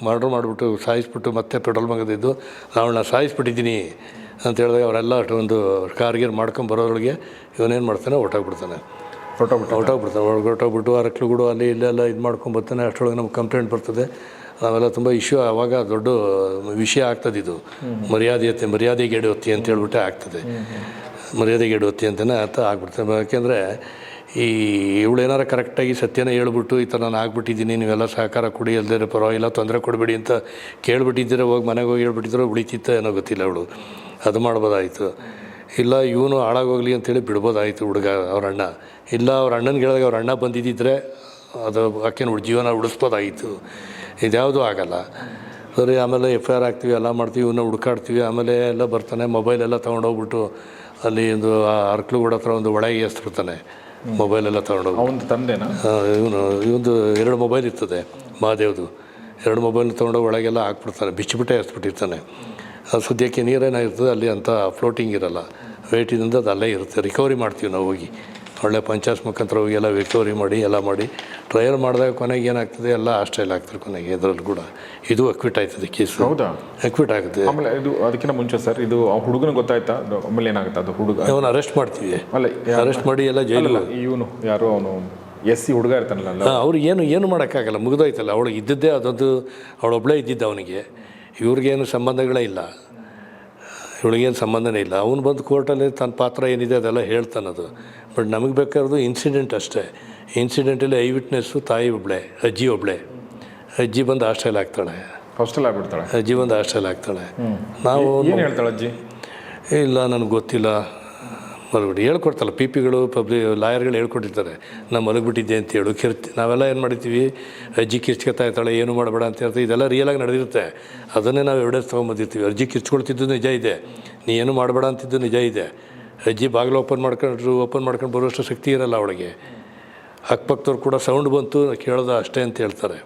ಮರ್ಡ್ರ್ ಮಾಡಿಬಿಟ್ಟು ಸಾಯಿಸ್ಬಿಟ್ಟು ಮತ್ತೆ ಪೆಟ್ರೋಲ್ ಬಂಗದಿದ್ದು ಅವಳನ್ನ ಸಾಯಿಸ್ಬಿಟ್ಟಿದ್ದೀನಿ ಅಂತ ಹೇಳಿದಾಗ ಅವರೆಲ್ಲ ಅಷ್ಟು ಒಂದು ಕಾರ್ಗಿರ್ ಮಾಡ್ಕೊಂಡು ಬರೋದ್ರೊಳಗೆ ಇವನೇನು ಮಾಡ್ತಾನೆ ಹೊಟ್ಟೋಗ್ಬಿಡ್ತಾನೆ ಹೊಟ್ಟೋಗ್ಬಿಟ್ಟು ಬಿಟ್ಟು ಹೊಟ್ಟೋಗ್ಬಿಡ್ತಾನೆ ಒಳಗೆ ಹೊಟ್ಟೋಗ್ಬಿಟ್ಟು ಅರಕ್ಲುಗಳು ಅಲ್ಲಿ ಇಲ್ಲೆಲ್ಲ ಇದು ಮಾಡ್ಕೊಂಡು ಬರ್ತಾನೆ ಅಷ್ಟರೊಳಗೆ ನಮ್ಗೆ ಕಂಪ್ಲೇಂಟ್ ಬರ್ತದೆ. ನಾವೆಲ್ಲ ತುಂಬ ಇಶ್ಯೂ ಆವಾಗ ದೊಡ್ಡ ವಿಷಯ ಆಗ್ತದೆ ಇದು. ಮರ್ಯಾದೆ ಮರ್ಯಾದೆಗೆ ಒತ್ತಿ ಅಂತ ಹೇಳ್ಬಿಟ್ಟೆ ಆಗ್ತದೆ. ಮರ್ಯಾದೆಗೆ ಇಡುತ್ತೆ ಅಂತಲೇ ಅರ್ಥ ಆಗ್ಬಿಡ್ತದೆ ಯಾಕೆಂದರೆ ಈ ಇವಳು ಏನಾರ ಕರೆಕ್ಟಾಗಿ ಸತ್ಯನ ಹೇಳ್ಬಿಟ್ಟು ಈ ಥರ ನಾನು ಆಗ್ಬಿಟ್ಟಿದ್ದೀನಿ, ನೀವೆಲ್ಲ ಸಹಕಾರ ಕೊಡಿ ಅಲ್ದೇ ಪರವಾಗಿಲ್ಲ ತೊಂದರೆ ಕೊಡಬೇಡಿ ಅಂತ ಕೇಳ್ಬಿಟ್ಟಿದ್ದೀರ, ಹೋಗಿ ಮನೆಗೆ ಹೋಗಿ ಹೇಳ್ಬಿಟ್ಟಿದ್ರು ಉಳಿತಿತ್ತ ಏನೋ ಗೊತ್ತಿಲ್ಲ ಅವಳು. ಅದು ಮಾಡ್ಬೋದಾಯಿತು. ಇಲ್ಲ, ಇವನು ಹಾಳಾಗೋಗ್ಲಿ ಅಂತೇಳಿ ಬಿಡ್ಬೋದಾಯಿತು ಹುಡುಗ ಅವ್ರ ಅಣ್ಣ. ಇಲ್ಲ, ಅವ್ರ ಅಣ್ಣನ ಹೇಳಿದಾಗ ಅವ್ರ ಅಣ್ಣ ಬಂದಿದ್ದಿದ್ರೆ ಅದು ಆಕೆನ ಜೀವನ ಉಳಿಸ್ಬೋದಾಯಿತು ಇದ್ಯಾವುದೂ ಆಗಲ್ಲ. ಸರಿ, ಆಮೇಲೆ ಎಫ್ ಐ ಆರ್ ಹಾಕ್ತೀವಿ, ಎಲ್ಲ ಮಾಡ್ತೀವಿ ಇವನ್ನ ಹುಡ್ಕಾಡ್ತೀವಿ, ಆಮೇಲೆ ಎಲ್ಲ ಬರ್ತಾನೆ ಮೊಬೈಲೆಲ್ಲ ತೊಗೊಂಡೋಗ್ಬಿಟ್ಟು ಅಲ್ಲಿ ಒಂದು ಅರ್ಕ್ಲುಗೂಡ ಹತ್ರ ಒಂದು ಒಳಗೆ ಎಸ್ತಿರ್ತಾನೆ ಮೊಬೈಲ್ ಎಲ್ಲ ತೊಗೊಂಡೋಗಿ. ಅವನ ತಂದೆನಾ? ಇವನು ಇವೊಂದು ಎರಡು ಮೊಬೈಲ್ ಇರ್ತದೆ ಮಹಾದೇವ್ದು. ಎರಡು ಮೊಬೈಲ್ ತೊಗೊಂಡೋಗಿ ಒಳಗೆಲ್ಲ ಹಾಕ್ಬಿಡ್ತಾನೆ ಬಿಚ್ಚಿಬಿಟ್ಟೆ ಎಸ್ಬಿಟ್ಟಿರ್ತಾನೆ ಅದು ಸದ್ಯಕ್ಕೆ ನೀರೇನಾಗಿರ್ತದೆ ಅಲ್ಲಿ ಅಂತ ಫ್ಲೋಟಿಂಗ್ ಇರಲ್ಲ. ವೇಟಿನಿಂದ ಅದು ಅಲ್ಲೇ ಇರುತ್ತೆ. ರಿಕವರಿ ಮಾಡ್ತೀವಿ ನಾವು ಹೋಗಿ. ಒಳ್ಳೆ ಪಂಚಾಯತ್ ಮುಖಾಂತರ ಹೋಗಿ ಎಲ್ಲ ವಿಕ್ಟೋರಿ ಮಾಡಿ ಎಲ್ಲ ಮಾಡಿ. ಟ್ರಯಲ್ ಮಾಡಿದಾಗ ಕೊನೆಗೆ ಏನಾಗ್ತದೆ ಎಲ್ಲ ಆಸ್ಟ್ರೇಲ್ ಆಗ್ತಾರೆ ಕೊನೆಗೆ ಇದರಲ್ಲಿ ಕೂಡ. ಇದು ಅಕ್ವಿಟ್ ಆಯ್ತದೆ ಕೇಸ್ ಹೌದಾ? ಅಕ್ವಿಟ್ ಆಗುತ್ತೆ. ಆಮೇಲೆ ಇದು ಅದಕ್ಕಿಂತ ಮುಂಚೆ ಸರ್ ಇದು ಆ ಹುಡುಗನ ಗೊತ್ತಾಯ್ತಾ? ಆಮೇಲೆ ಏನಾಗುತ್ತೆ ಅದು ಹುಡುಗ? ಅವನು ಅರೆಸ್ಟ್ ಮಾಡ್ತೀವಿ. ಅಲ್ಲ ಅರೆಸ್ಟ್ ಮಾಡಿ ಎಲ್ಲ ಜೈಲಿಲ್ಲ ಇವನು ಯಾರೋ ಅವನು ಎಸ್ ಸಿ ಹುಡುಗ ಇರ್ತಾನಲ್ಲ ಅವ್ರು ಏನು ಏನು ಮಾಡೋಕ್ಕಾಗಲ್ಲ ಮುಗಿದೋಯ್ತಲ್ಲ. ಅವಳು ಇದ್ದದ್ದೇ ಅದೊಂದು ಅವಳೊಬ್ಬಳೇ ಇದ್ದಿದ್ದ ಅವನಿಗೆ. ಇವ್ರಿಗೇನು ಸಂಬಂಧಗಳೇ ಇಲ್ಲ. ಇವಳಿಗೇನು ಸಂಬಂಧನೇ ಇಲ್ಲ. ಅವನು ಬಂದು ಕೋರ್ಟಲ್ಲಿ ತನ್ನ ಪಾತ್ರ ಏನಿದೆ ಅದೆಲ್ಲ ಹೇಳ್ತಾನದು ಬಟ್ ನಮಗೆ ಬೇಕಾಗಿರೋದು ಇನ್ಸಿಡೆಂಟ್ ಅಷ್ಟೇ. ಇನ್ಸಿಡೆಂಟಲ್ಲಿ ಐ ವಿಟ್ನೆಸ್ಸು ತಾಯಿ ಒಬ್ಬಳೆ ಅಜ್ಜಿ ಒಬ್ಬಳೆ ಅಜ್ಜಿ ಬಂದು ಹಾಸ್ಟೆಲ್ ಆಗ್ತಾಳೆ ಹಾಸ್ಟೆಲ್ ಆಗ್ಬಿಡ್ತಾಳೆ. ಅಜ್ಜಿ ಬಂದು ಹಾಸ್ಟೆಲ್ ಆಗ್ತಾಳೆ ನಾವು ಏನು ಹೇಳ್ತಾಳೆ ಅಜ್ಜಿ? ಇಲ್ಲ ನನಗೆ ಗೊತ್ತಿಲ್ಲ. ಮಲಗ್ಬಿಟ್ಟು ಹೇಳ್ಕೊಡ್ತಲ್ಲ, ಪಿ ಪಿಗಳು ಪಬ್ಲಿ, ಲಾಯರ್ಗಳು ಹೇಳ್ಕೊಟ್ಟಿರ್ತಾರೆ ನಾನು ಮಲಗಿಬಿಟ್ಟಿದ್ದೆ ಅಂತ ಹೇಳು. ಕಿರ್ತಿ ನಾವೆಲ್ಲ ಏನು ಮಾಡ್ತೀವಿ ಅಜ್ಜಿ ಕಿರ್ಚ್ಕೊತಾ ಇರ್ತಾಳೆ, ಏನು ಮಾಡಬೇಡ ಅಂತ ಹೇಳ್ತೀವಿ ಇದೆಲ್ಲ ರಿಯಲಾಗಿ ನಡೆದಿರುತ್ತೆ. ಅದನ್ನೇ ನಾವು ಎವಿಡೆನ್ಸ್ ತೊಗೊಂಬಂದಿರ್ತೀವಿ. ಅಜ್ಜಿ ಕಿರ್ಚ್ಕೊಳ್ತಿದ್ದು ನಿಜ ಇದೆ. ನೀ ಏನು ಮಾಡಬೇಡ ಅಂತಿದ್ದು ನಿಜ ಇದೆ. ಅಜ್ಜಿ ಬಾಗಿಲು ಓಪನ್ ಮಾಡ್ಕೊಂಡ್ರು ಓಪನ್ ಮಾಡ್ಕೊಂಡು ಬರುವಷ್ಟು ಶಕ್ತಿ ಇರಲ್ಲ ಅವಳಿಗೆ. ಅಕ್ಕಪಕ್ಕದವ್ರು ಕೂಡ ಸೌಂಡ್ ಬಂತು, ಕೇಳೋದ ಅಷ್ಟೇ ಅಂತ ಹೇಳ್ತಾರೆ.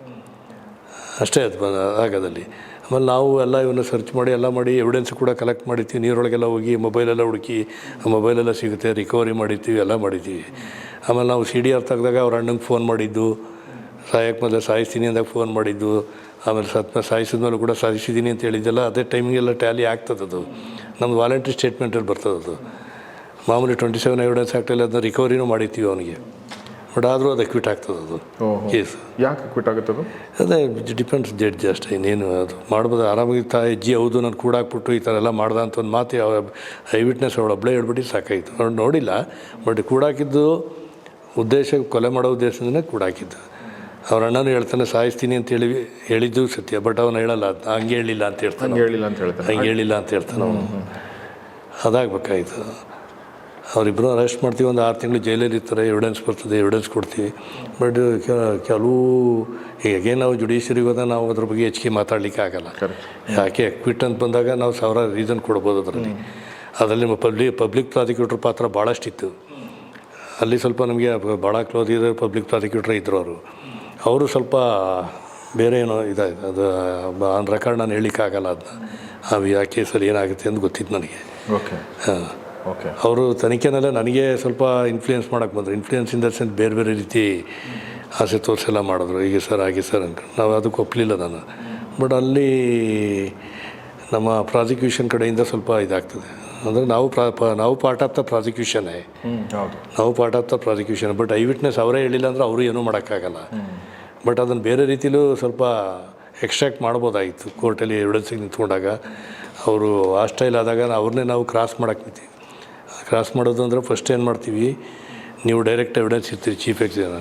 ಅಷ್ಟೇ ಅದು ಆಗೋದಲ್ಲಿ. ಆಮೇಲೆ ನಾವು ಎಲ್ಲ ಇವನ್ನ ಸರ್ಚ್ ಮಾಡಿ, ಎಲ್ಲ ಮಾಡಿ ಎವಿಡೆನ್ಸ್ ಕೂಡ ಕಲೆಕ್ಟ್ ಮಾಡಿರ್ತೀವಿ ನೀರೊಳಗೆಲ್ಲ ಹೋಗಿ ಮೊಬೈಲೆಲ್ಲ ಹುಡುಕಿ ಆ ಮೊಬೈಲೆಲ್ಲ ಸಿಗುತ್ತೆ ರಿಕವರಿ ಮಾಡಿರ್ತೀವಿ ಎಲ್ಲ ಮಾಡಿದ್ದೀವಿ ಆಮೇಲೆ ನಾವು ಸಿ ಡಿ ಆರ್ ತೆಗ್ದಾಗ ಅವ್ರ ಅಣ್ಣಂಗೆ ಫೋನ್ ಮಾಡಿದ್ದು. ಸಾಯಕ್ಕೆ ಮೊದಲು ಸಾಯಿಸ್ತೀನಿ ಅಂದಾಗ ಫೋನ್ ಮಾಡಿದ್ದು. ಆಮೇಲೆ ಸತ್ಮ ಸಾಯಿಸಿದ್ಮೇಲೆ ಕೂಡ ಸಾಯಿಸಿದ್ದೀನಿ ಅಂತ ಹೇಳಿದ್ದೆಲ್ಲ, ಅದೇ ಟೈಮಿಗೆಲ್ಲ ಟ್ಯಾಲಿ ಆಗ್ತದದು ನಮ್ದು ವಾಲಂಟ್ರಿ ಸ್ಟೇಟ್ಮೆಂಟಲ್ಲಿ ಬರ್ತದದು ಮಾಮೂಲಿ ಟ್ವೆಂಟಿ ಸೆವೆನ್ ಎವಿಡೆನ್ಸ್ ಆ್ಯಕ್ಟಲ್ಲಿ ಅದನ್ನ ರಿಕವರಿನೂ ಮಾಡಿರ್ತೀವಿ ಅವನಿಗೆ. ಬಟ್ ಆದರೂ ಅದು ಕ್ವಿಟ್ ಆಗ್ತದೆ ಅದು. ಕೇಸ್ ಯಾಕೆ ಕ್ವಿಟ್ ಆಗುತ್ತೆ ಅದು? ಅದೇ ಡಿಪೆಂಡ್ಸ್ ಜಡ್ಜ್ ಅಷ್ಟೇ. ಇನ್ನೇನು ಅದು ಮಾಡ್ಬೋದು. ಆರಾಮಾಗಿ ತಾ ಅಜ್ಜಿ ಹೌದು ನಾನು ಕೂಡ ಹಾಕ್ಬಿಟ್ಟು ಈ ಥರ ಎಲ್ಲ ಮಾಡ್ದ ಅಂತ ಒಂದು ಮಾತು ಐ ವಿಟ್ನೆಸ್ ಅವಳು ಒಬ್ಬಳೇ ಹೇಳ್ಬಿಟ್ಟು ಸಾಕಾಯಿತು. ಅವ್ರು ನೋಡಿಲ್ಲ ಬಟ್ ಕೂಡಾಕಿದ್ದು ಉದ್ದೇಶ ಕೊಲೆ ಮಾಡೋ ಉದ್ದೇಶದಿಂದನೇ ಕೂಡಾಕಿದ್ದು ಅವ್ರ ಅಣ್ಣನೂ ಹೇಳ್ತಾನೆ ಸಾಯಿಸ್ತೀನಿ ಅಂತ ಹೇಳಿ ಹೇಳಿದ್ದು ಸತ್ಯ ಬಟ್ ಅವನು ಹೇಳಲ್ಲ. ಹಂಗೆ ಹೇಳಿಲ್ಲ ಅಂತ ಹೇಳ್ತಾನೆ ಹಂಗೆ ಹೇಳಿಲ್ಲ ಅಂತ ಹೇಳ್ತಾನೆ. ಹಂಗೆ ಹೇಳಿಲ್ಲ ಅಂತ ಹೇಳ್ತಾನೆ ಅವನು. ಅದಾಗಬೇಕಾಯ್ತು. ಅವರಿಬ್ಬರು ಅರೆಸ್ಟ್ ಮಾಡ್ತೀವಿ ಒಂದು ಆರು ತಿಂಗಳು ಜೈಲಲ್ಲಿ ಇರ್ತಾರೆ ಎವಿಡೆನ್ಸ್ ಬರ್ತದೆ ಎವಿಡೆನ್ಸ್ ಕೊಡ್ತೀವಿ. ಬಟ್ ಕೆಲವು ಹೇಗೆ ನಾವು ಜುಡಿಷಿಯರಿಗೆ ಹೋದಾಗ ನಾವು ಅದ್ರ ಬಗ್ಗೆ ಹೆಚ್ಚಿಗೆ ಮಾತಾಡಲಿಕ್ಕೆ ಆಗಲ್ಲ. ಯಾಕೆ ಕ್ವಿಟ್ ಅಂತ ಬಂದಾಗ ನಾವು ಸಾವಿರಾರು ರೀಸನ್ ಕೊಡ್ಬೋದು ಅದರಲ್ಲಿ. ಅದರಲ್ಲಿ ಪಬ್ಲಿಕ್ ಪಬ್ಲಿಕ್ ಪ್ರಾಸಿಕ್ಯೂಟ್ರ್ ಪಾತ್ರ ಭಾಳಷ್ಟಿತ್ತು ಅಲ್ಲಿ ಸ್ವಲ್ಪ ನಮಗೆ ಭಾಳ ಕ್ಲೋಸ್ ಇದ್ದರೆ ಪಬ್ಲಿಕ್ ಪ್ರಾಸಿಕ್ಯೂಟ್ರ್ ಇದ್ದರು ಅವರು. ಅವರು ಸ್ವಲ್ಪ ಬೇರೆ ಏನೋ ಇದಾಯ್ತು ಅದು ಆನ್ ರೆಕಾರ್ಡ್ ನಾನು ಹೇಳಲಿಕ್ಕಾಗಲ್ಲ ಅದನ್ನ ಯಾಕೆ ಕೇಸಲ್ಲಿ ಏನಾಗುತ್ತೆ ಅಂತ ಗೊತ್ತಿತ್ತು ನನಗೆ. ಓಕೆ ಹಾಂ. ಅವರು ತನಿಖೆನೆಲ್ಲ ನನಗೆ ಸ್ವಲ್ಪ ಇನ್ಫ್ಲೂಯೆನ್ಸ್ ಮಾಡೋಕ್ಕೆ ಬಂದರು. ಇನ್ಫ್ಲೂಯೆನ್ಸ್ ಇನ್ ದ ಸೆನ್ಸ್ ಬೇರೆ ಬೇರೆ ರೀತಿ ಆಸೆ ತೋರಿಸೆಲ್ಲ ಮಾಡಿದ್ರು. ಹೀಗೆ ಸರ್ ಹಾಗೆ ಸರ್ ಅಂತ. ನಾವು ಅದಕ್ಕೆ ಒಪ್ಪಲಿಲ್ಲ ನಾನು. ಬಟ್ ಅಲ್ಲಿ ನಮ್ಮ ಪ್ರಾಸಿಕ್ಯೂಷನ್ ಕಡೆಯಿಂದ ಸ್ವಲ್ಪ ಇದಾಗ್ತದೆ. ಅಂದರೆ ನಾವು ಪ್ರಾ ಪ- ನಾವು ಪಾರ್ಟ್ ಆಫ್ ದ ಪ್ರಾಸಿಕ್ಯೂಷನೇ ನಾವು part of the prosecution but eye witness ಅವರೇ ಹೇಳಿಲ್ಲ ಅಂದರೆ ಅವರು ಏನೂ ಮಾಡೋಕ್ಕಾಗಲ್ಲ. ಬಟ್ ಅದನ್ನು ಬೇರೆ ರೀತಿಲೂ ಸ್ವಲ್ಪ ಎಕ್ಸ್ಟ್ರಾಕ್ಟ್ ಮಾಡ್ಬೋದಾಗಿತ್ತು ಕೋರ್ಟಲ್ಲಿ ಎವಿಡೆನ್ಸಿಗೆ ನಿಂತ್ಕೊಂಡಾಗ. ಅವರು ಆ ಸ್ಟೈಲ್ ಆದಾಗ ಅವ್ರನ್ನೇ ನಾವು ಕ್ರಾಸ್ ಮಾಡೋಕ್ಕೆ ನಿಂತೀವಿ ಕ್ರಾಸ್ ಮಾಡೋದು ಅಂದರೆ ಫಸ್ಟ್ ಏನು ಮಾಡ್ತೀವಿ, ನೀವು ಡೈರೆಕ್ಟ್ ಎವಿಡೆನ್ಸ್ ಇರ್ತೀರಿ ಚೀಫ್ ಎಕ್ಸಿನ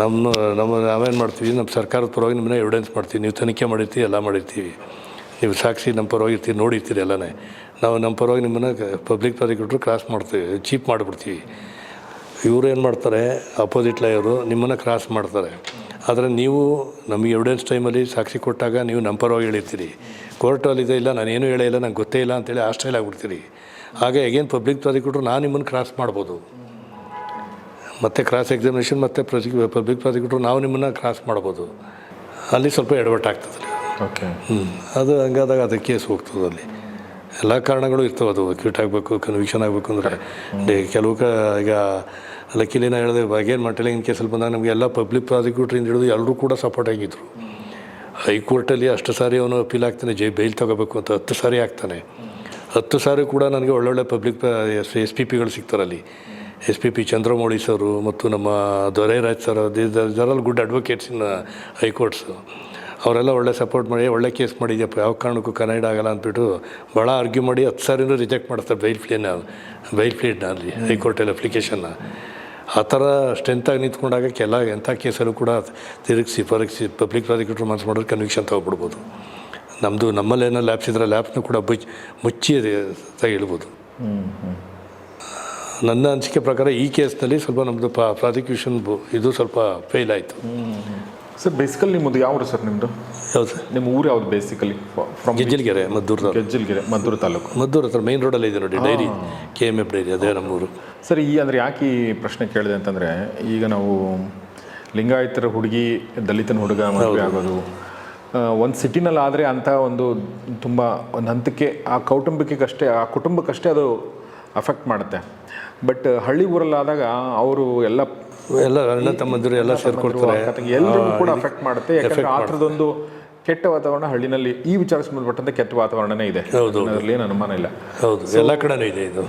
ನಮ್ಮ ನಮ್ಮ, ನಾವೇನು ಮಾಡ್ತೀವಿ ನಮ್ಮ ಸರ್ಕಾರದ ಪರವಾಗಿ ನಿಮ್ಮನ್ನ ಎವಿಡೆನ್ಸ್ ಮಾಡ್ತೀವಿ. ನೀವು ತನಿಖೆ ಮಾಡಿರ್ತೀವಿ ಎಲ್ಲ ಮಾಡಿರ್ತೀವಿ. ನೀವು ಸಾಕ್ಷಿ ನಮ್ಮ ಪರವಾಗಿ ಇರ್ತೀವಿ ನೋಡಿರ್ತೀರಿ ಎಲ್ಲನೇ. ನಾವು ನಮ್ಮ ಪರವಾಗಿ ನಿಮ್ಮನ್ನು ಪಬ್ಲಿಕ್ ಪ್ರಾಸಿಕ್ಯೂಟ್ರು ಕ್ರಾಸ್ ಮಾಡ್ತೀವಿ ಚೀಪ್ ಮಾಡಿಬಿಡ್ತೀವಿ. ಇವರು ಏನು ಮಾಡ್ತಾರೆ ಅಪೋಸಿಟ್ ಲಾಯರು ನಿಮ್ಮನ್ನು ಕ್ರಾಸ್ ಮಾಡ್ತಾರೆ. ಆದರೆ ನೀವು ನಮಗೆ ಎವಿಡೆನ್ಸ್ ಟೈಮಲ್ಲಿ ಸಾಕ್ಷಿ ಕೊಟ್ಟಾಗ ನೀವು ನಮ್ಮ ಪರವಾಗಿ ಹೇಳಿರ್ತೀರಿ. ಕೋರ್ಟಲ್ಲಿದೆ ಇಲ್ಲ, ನಾನೇನು ಹೇಳೇ ಇಲ್ಲ, ನಂಗೆ ಗೊತ್ತೇ ಇಲ್ಲ ಅಂತೇಳಿ ಹಾಸ್ಟೈಲ್ ಆಗಿಬಿಡ್ತೀರಿ. ಹಾಗೆ ಅಗೇನ್ ಪಬ್ಲಿಕ್ ಪ್ರಾಸಿಕ್ಯೂಟರ್ ನಾನು ನಿಮ್ಮನ್ನು ಕ್ರಾಸ್ ಮಾಡ್ಬೋದು. ಮತ್ತು ಕ್ರಾಸ್ ಎಕ್ಸಾಮಿನೇಷನ್ ಮತ್ತು ಪ್ರಾಸಿಕ್ಯೂ ಪಬ್ಲಿಕ್ ಪ್ರಾಸಿಕ್ಯೂಟರ್ ನಾವು ನಿಮ್ಮನ್ನು ಕ್ರಾಸ್ ಮಾಡ್ಬೋದು. ಅಲ್ಲಿ ಸ್ವಲ್ಪ ಎಡವಟ್ಟಾಗ್ತದೆ ಓಕೆ ಹ್ಞೂ ಅದು ಹಂಗಾದಾಗ ಅದು ಕೇಸ್ ಹೋಗ್ತದೆ ಅಲ್ಲಿ. ಎಲ್ಲ ಕಾರಣಗಳು ಇರ್ತವೆ ಅದು. ಕ್ಯೂಟ್ ಆಗಬೇಕು ಕನ್ವಿಕ್ಷನ್ ಆಗಬೇಕು ಅಂದರೆ ಕೆಲವು ಕ ಈಗ ಲಕ್ಕಿಲಿ ನಾ ಹೇಳಿದೆ ಅಗೇನ್ ಮಂಟಲಿಂಗ್ ಕೇಸಲ್ಲಿ ಬಂದಾಗ ನಮಗೆ ಎಲ್ಲ ಪಬ್ಲಿಕ್ ಪ್ರಾಸಿಕ್ಯೂಟ್ರಿಂದ ಹಿಡಿದು ಎಲ್ಲರೂ ಕೂಡ ಸಪೋರ್ಟ್ ಆಗಿದ್ದರು ಹೈಕೋರ್ಟಲ್ಲಿ ಅಷ್ಟು ಸಾರಿ ಅವನು ಅಪೀಲ್ ಆಗ್ತಾನೆ ಜೈ ಬೈಲ್ ತೊಗೋಬೇಕು ಅಂತ ಹತ್ತು ಸಾರಿ ಆಗ್ತಾನೆ. ಹತ್ತು ಸಾರಿ ಕೂಡ ನನಗೆ ಒಳ್ಳೊಳ್ಳೆ ಪಬ್ಲಿಕ್ ಎಸ್ ಎಸ್ ಪಿ ಪಿಗಳು ಸಿಗ್ತಾರಲ್ಲಿ S P P Chandramouli sir ಮತ್ತು ನಮ್ಮ Dorairaj sir they're all good advocates in high courts. ಅವರೆಲ್ಲ ಒಳ್ಳೆ ಸಪೋರ್ಟ್ ಮಾಡಿ, ಒಳ್ಳೆ ಕೇಸ್ ಮಾಡಿದ್ಯಪ್ಪ ಯಾವ ಕಾರಣಕ್ಕೂ ಕನ್ನಡ ಆಗಲ್ಲ ಅಂದ್ಬಿಟ್ಟು ಭಾಳ ಆರ್ಗ್ಯೂ ಮಾಡಿ ಹತ್ತು ಸಾವಿರನೂ ರಿಜೆಕ್ಟ್ ಮಾಡ್ತಾರೆ ಬೈಲ್ ಫ್ಲೀನ ಬೈಲ್ ಫ್ಲೀಡ್ನ ಅಲ್ಲಿ, ಹೈಕೋರ್ಟಲ್ಲಿ ಅಪ್ಲಿಕೇಶನ್ನ ಆ ಥರ ಸ್ಟ್ರೆಂತಾಗಿ ನಿಂತ್ಕೊಂಡಾಗ ಕೆಲ ಎಂಥ ಕೇಸಲ್ಲೂ ಕೂಡ ತಿರುಗಿಸಿ ಪರೀಕ್ಷಿ ಪಬ್ಲಿಕ್ ಪ್ರಾಸಿಕ್ಯೂಟರ್ ಮನಸ್ಸು ಮಾಡೋದು ಕನ್ವಿಕ್ಷನ್ ತೊಗೊಬಿಡ್ಬೋದು. ನಮ್ಮದು ನಮ್ಮಲ್ಲೇನೋ ಲ್ಯಾಬ್ಸ್ ಇದ್ರೆ ಲ್ಯಾಬ್ಸ್ನ ಕೂಡ ಬುಚ್ ಮುಚ್ಚಿ ತೆಗಿಳ್ಬೋದು ನನ್ನ ಅನಿಸಿಕೆ ಪ್ರಕಾರ ಈ ಕೇಸ್ನಲ್ಲಿ ಸ್ವಲ್ಪ ನಮ್ಮದು ಪ್ರಾಸಿಕ್ಯೂಷನ್ ಇದು ಸ್ವಲ್ಪ ಫೇಲ್ ಆಯಿತು. ಸರ್ ಬೇಸಿಕಲಿ ನಿಮ್ಮದು ಯಾವ ಸರ್ ನಿಮ್ಮದು ಸರ್? ನಿಮ್ಮ ಊರು ಯಾವ್ದು ಬೇಸಿಕಲಿ ಫ್ರಮ್ ಗೆಜ್ಜಲ್ಗೆರೆ ಮದ್ದೂರು ಗೆಜ್ಜಲ್ಗೆರೆ ಮದ್ದೂರು ತಾಲೂಕು. ಮದ್ದೂರು ಹತ್ರ ಮೈನ್ ರೋಡಲ್ಲಿ ಇದೆ ನೋಡಿ dairy K M F dairy ಅದೇ ನಮ್ಮೂರು. ಸರ್ ಈ ಅಂದರೆ ಯಾಕೆ ಈ ಪ್ರಶ್ನೆ ಕೇಳಿದೆ ಅಂತಂದರೆ ಈಗ ನಾವು ಲಿಂಗಾಯತರ ಹುಡುಗಿ ದಲಿತನ ಹುಡುಗ ಮದುವೆ ಆಗೋದು ಒಂದು ಸಿಟಿನಲ್ಲಿ ಆದರೆ ಅಂಥ ಒಂದು ತುಂಬ ಒಂದು ಹಂತಕ್ಕೆ ಆ ಕೌಟುಂಬಿಕಕ್ಕಷ್ಟೇ ಆ ಕುಟುಂಬಕ್ಕಷ್ಟೇ ಅದು ಅಫೆಕ್ಟ್ ಮಾಡುತ್ತೆ. ಬಟ್ ಹಳ್ಳಿ ಊರಲ್ಲಾದಾಗ ಅವರು ಎಲ್ಲ ಎಲ್ಲ ಅಣ್ಣ ತಮ್ಮಂದಿರು ಎಲ್ಲ ಸೇರ್ಕೊಳ್ತಾರೆ. ಎಲ್ಲರಿಗೂ ಕೂಡ ಅಫೆಕ್ಟ್ ಮಾಡುತ್ತೆ. ಯಾಕಂದ್ರೆ ಆ ಥರದೊಂದು ಕೆಟ್ಟ ವಾತಾವರಣ ಹಳ್ಳಿನಲ್ಲಿ ಈ ವಿಚಾರ ಸಂಬಂಧಪಟ್ಟಂತೆ ಕೆಟ್ಟ ವಾತಾವರಣನೇ ಇದೆ. ಹೌದು. ಅದರಲ್ಲಿ ಏನು ಅನುಮಾನ ಇಲ್ಲ. ಹೌದು ಎಲ್ಲ ಕಡೆನೂ ಇದೆ ಇದು.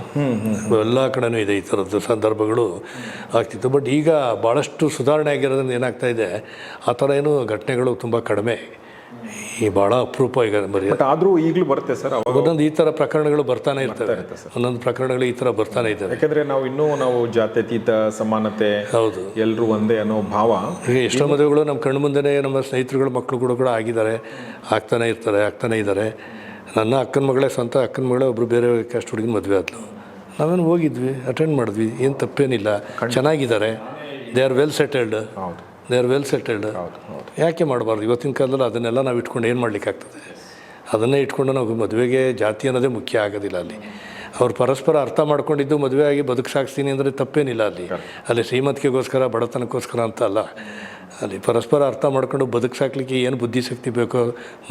ಎಲ್ಲ ಕಡೆನೂ ಇದೆ ಈ ಥರದ್ದು ಸಂದರ್ಭಗಳು ಆಗ್ತಿತ್ತು. ಬಟ್ ಈಗ ಭಾಳಷ್ಟು ಸುಧಾರಣೆ ಆಗಿರೋದ್ರಿಂದ ಏನಾಗ್ತಾ ಇದೆ ಆ ಥರ ಏನು ಘಟನೆಗಳು ತುಂಬ ಕಡಿಮೆ. ಈ ಭಾಳ ಅಪರೂಪ ಈಗ ಬರೀ ಆದರೂ ಈಗಲೂ ಬರುತ್ತೆ ಸರ್ ಒಂದೊಂದು ಈ ಥರ ಪ್ರಕರಣಗಳು ಬರ್ತಾನೆ ಇರ್ತವೆ. ಒಂದೊಂದು ಪ್ರಕರಣಗಳು ಈ ಥರ ಬರ್ತಾನೆ ಇದ್ದಾವೆ ಯಾಕಂದ್ರೆ ನಾವು ಇನ್ನೂ ನಾವು ಜಾತ್ಯತೀತ ಸಮಾನತೆ ಹೌದು. ಎಲ್ಲರೂ ಒಂದೇ ಅನ್ನೋ ಭಾವ ಈಗ ಎಷ್ಟೋ ಮದುವೆಗಳು ನಮ್ಮ ಕಣ್ಣು ಮುಂದೆನೇ ನಮ್ಮ ಸ್ನೇಹಿತರುಗಳು ಮಕ್ಕಳು ಕೂಡ ಕೂಡ ಆಗಿದ್ದಾರೆ. ಆಗ್ತಾನೆ ಇರ್ತಾರೆ ಆಗ್ತಾನೆ ಇದ್ದಾರೆ. ನನ್ನ ಅಕ್ಕನ ಮಗಳೇ ಸ್ವಂತ ಅಕ್ಕನ ಮಗಳೇ ಒಬ್ಬರು ಬೇರೆ ಕ್ಯಾಸ್ಟ್ ಹುಡುಗಿನ ಮದುವೆ ಆದ್ಲು. ನಾವೇನು ಹೋಗಿದ್ವಿ ಅಟೆಂಡ್ ಮಾಡಿದ್ವಿ. ಏನು ತಪ್ಪೇನಿಲ್ಲ. ಚೆನ್ನಾಗಿದ್ದಾರೆ. ದೇ ಆರ್ ವೆಲ್ ಸೆಟಲ್ಡ್ ಹೌದು. ದೇ ಆರ್ ವೆಲ್ ಸೆಟಲ್ಡ್ ಯಾಕೆ ಮಾಡಬಾರ್ದು? ಇವತ್ತಿನ ಕಾಲದಲ್ಲಿ ಅದನ್ನೆಲ್ಲ ನಾವು ಇಟ್ಕೊಂಡು ಏನು ಮಾಡ್ಲಿಕ್ಕಾಗ್ತದೆ? ಅದನ್ನೇ ಇಟ್ಕೊಂಡು ನಾವು ಮದುವೆಗೆ ಜಾತಿ ಅನ್ನೋದೇ ಮುಖ್ಯ ಆಗೋದಿಲ್ಲ ಅಲ್ಲಿ. ಅವ್ರು ಪರಸ್ಪರ ಅರ್ಥ ಮಾಡ್ಕೊಂಡಿದ್ದು ಮದುವೆ ಆಗಿ ಬದುಕು ಸಾಕ್ಸ್ತೀನಿ ಅಂದರೆ ತಪ್ಪೇನಿಲ್ಲ ಅಲ್ಲಿ. ಅಲ್ಲಿ ಶ್ರೀಮಂತಿಕೆಗೋಸ್ಕರ ಬಡತನಕ್ಕೋಸ್ಕರ ಅಂತ ಅಲ್ಲ. ಅಲ್ಲಿ ಪರಸ್ಪರ ಅರ್ಥ ಮಾಡ್ಕೊಂಡು ಬದುಕು ಸಾಕ್ಲಿಕ್ಕೆ ಏನು ಬುದ್ಧಿಶಕ್ತಿ ಬೇಕೋ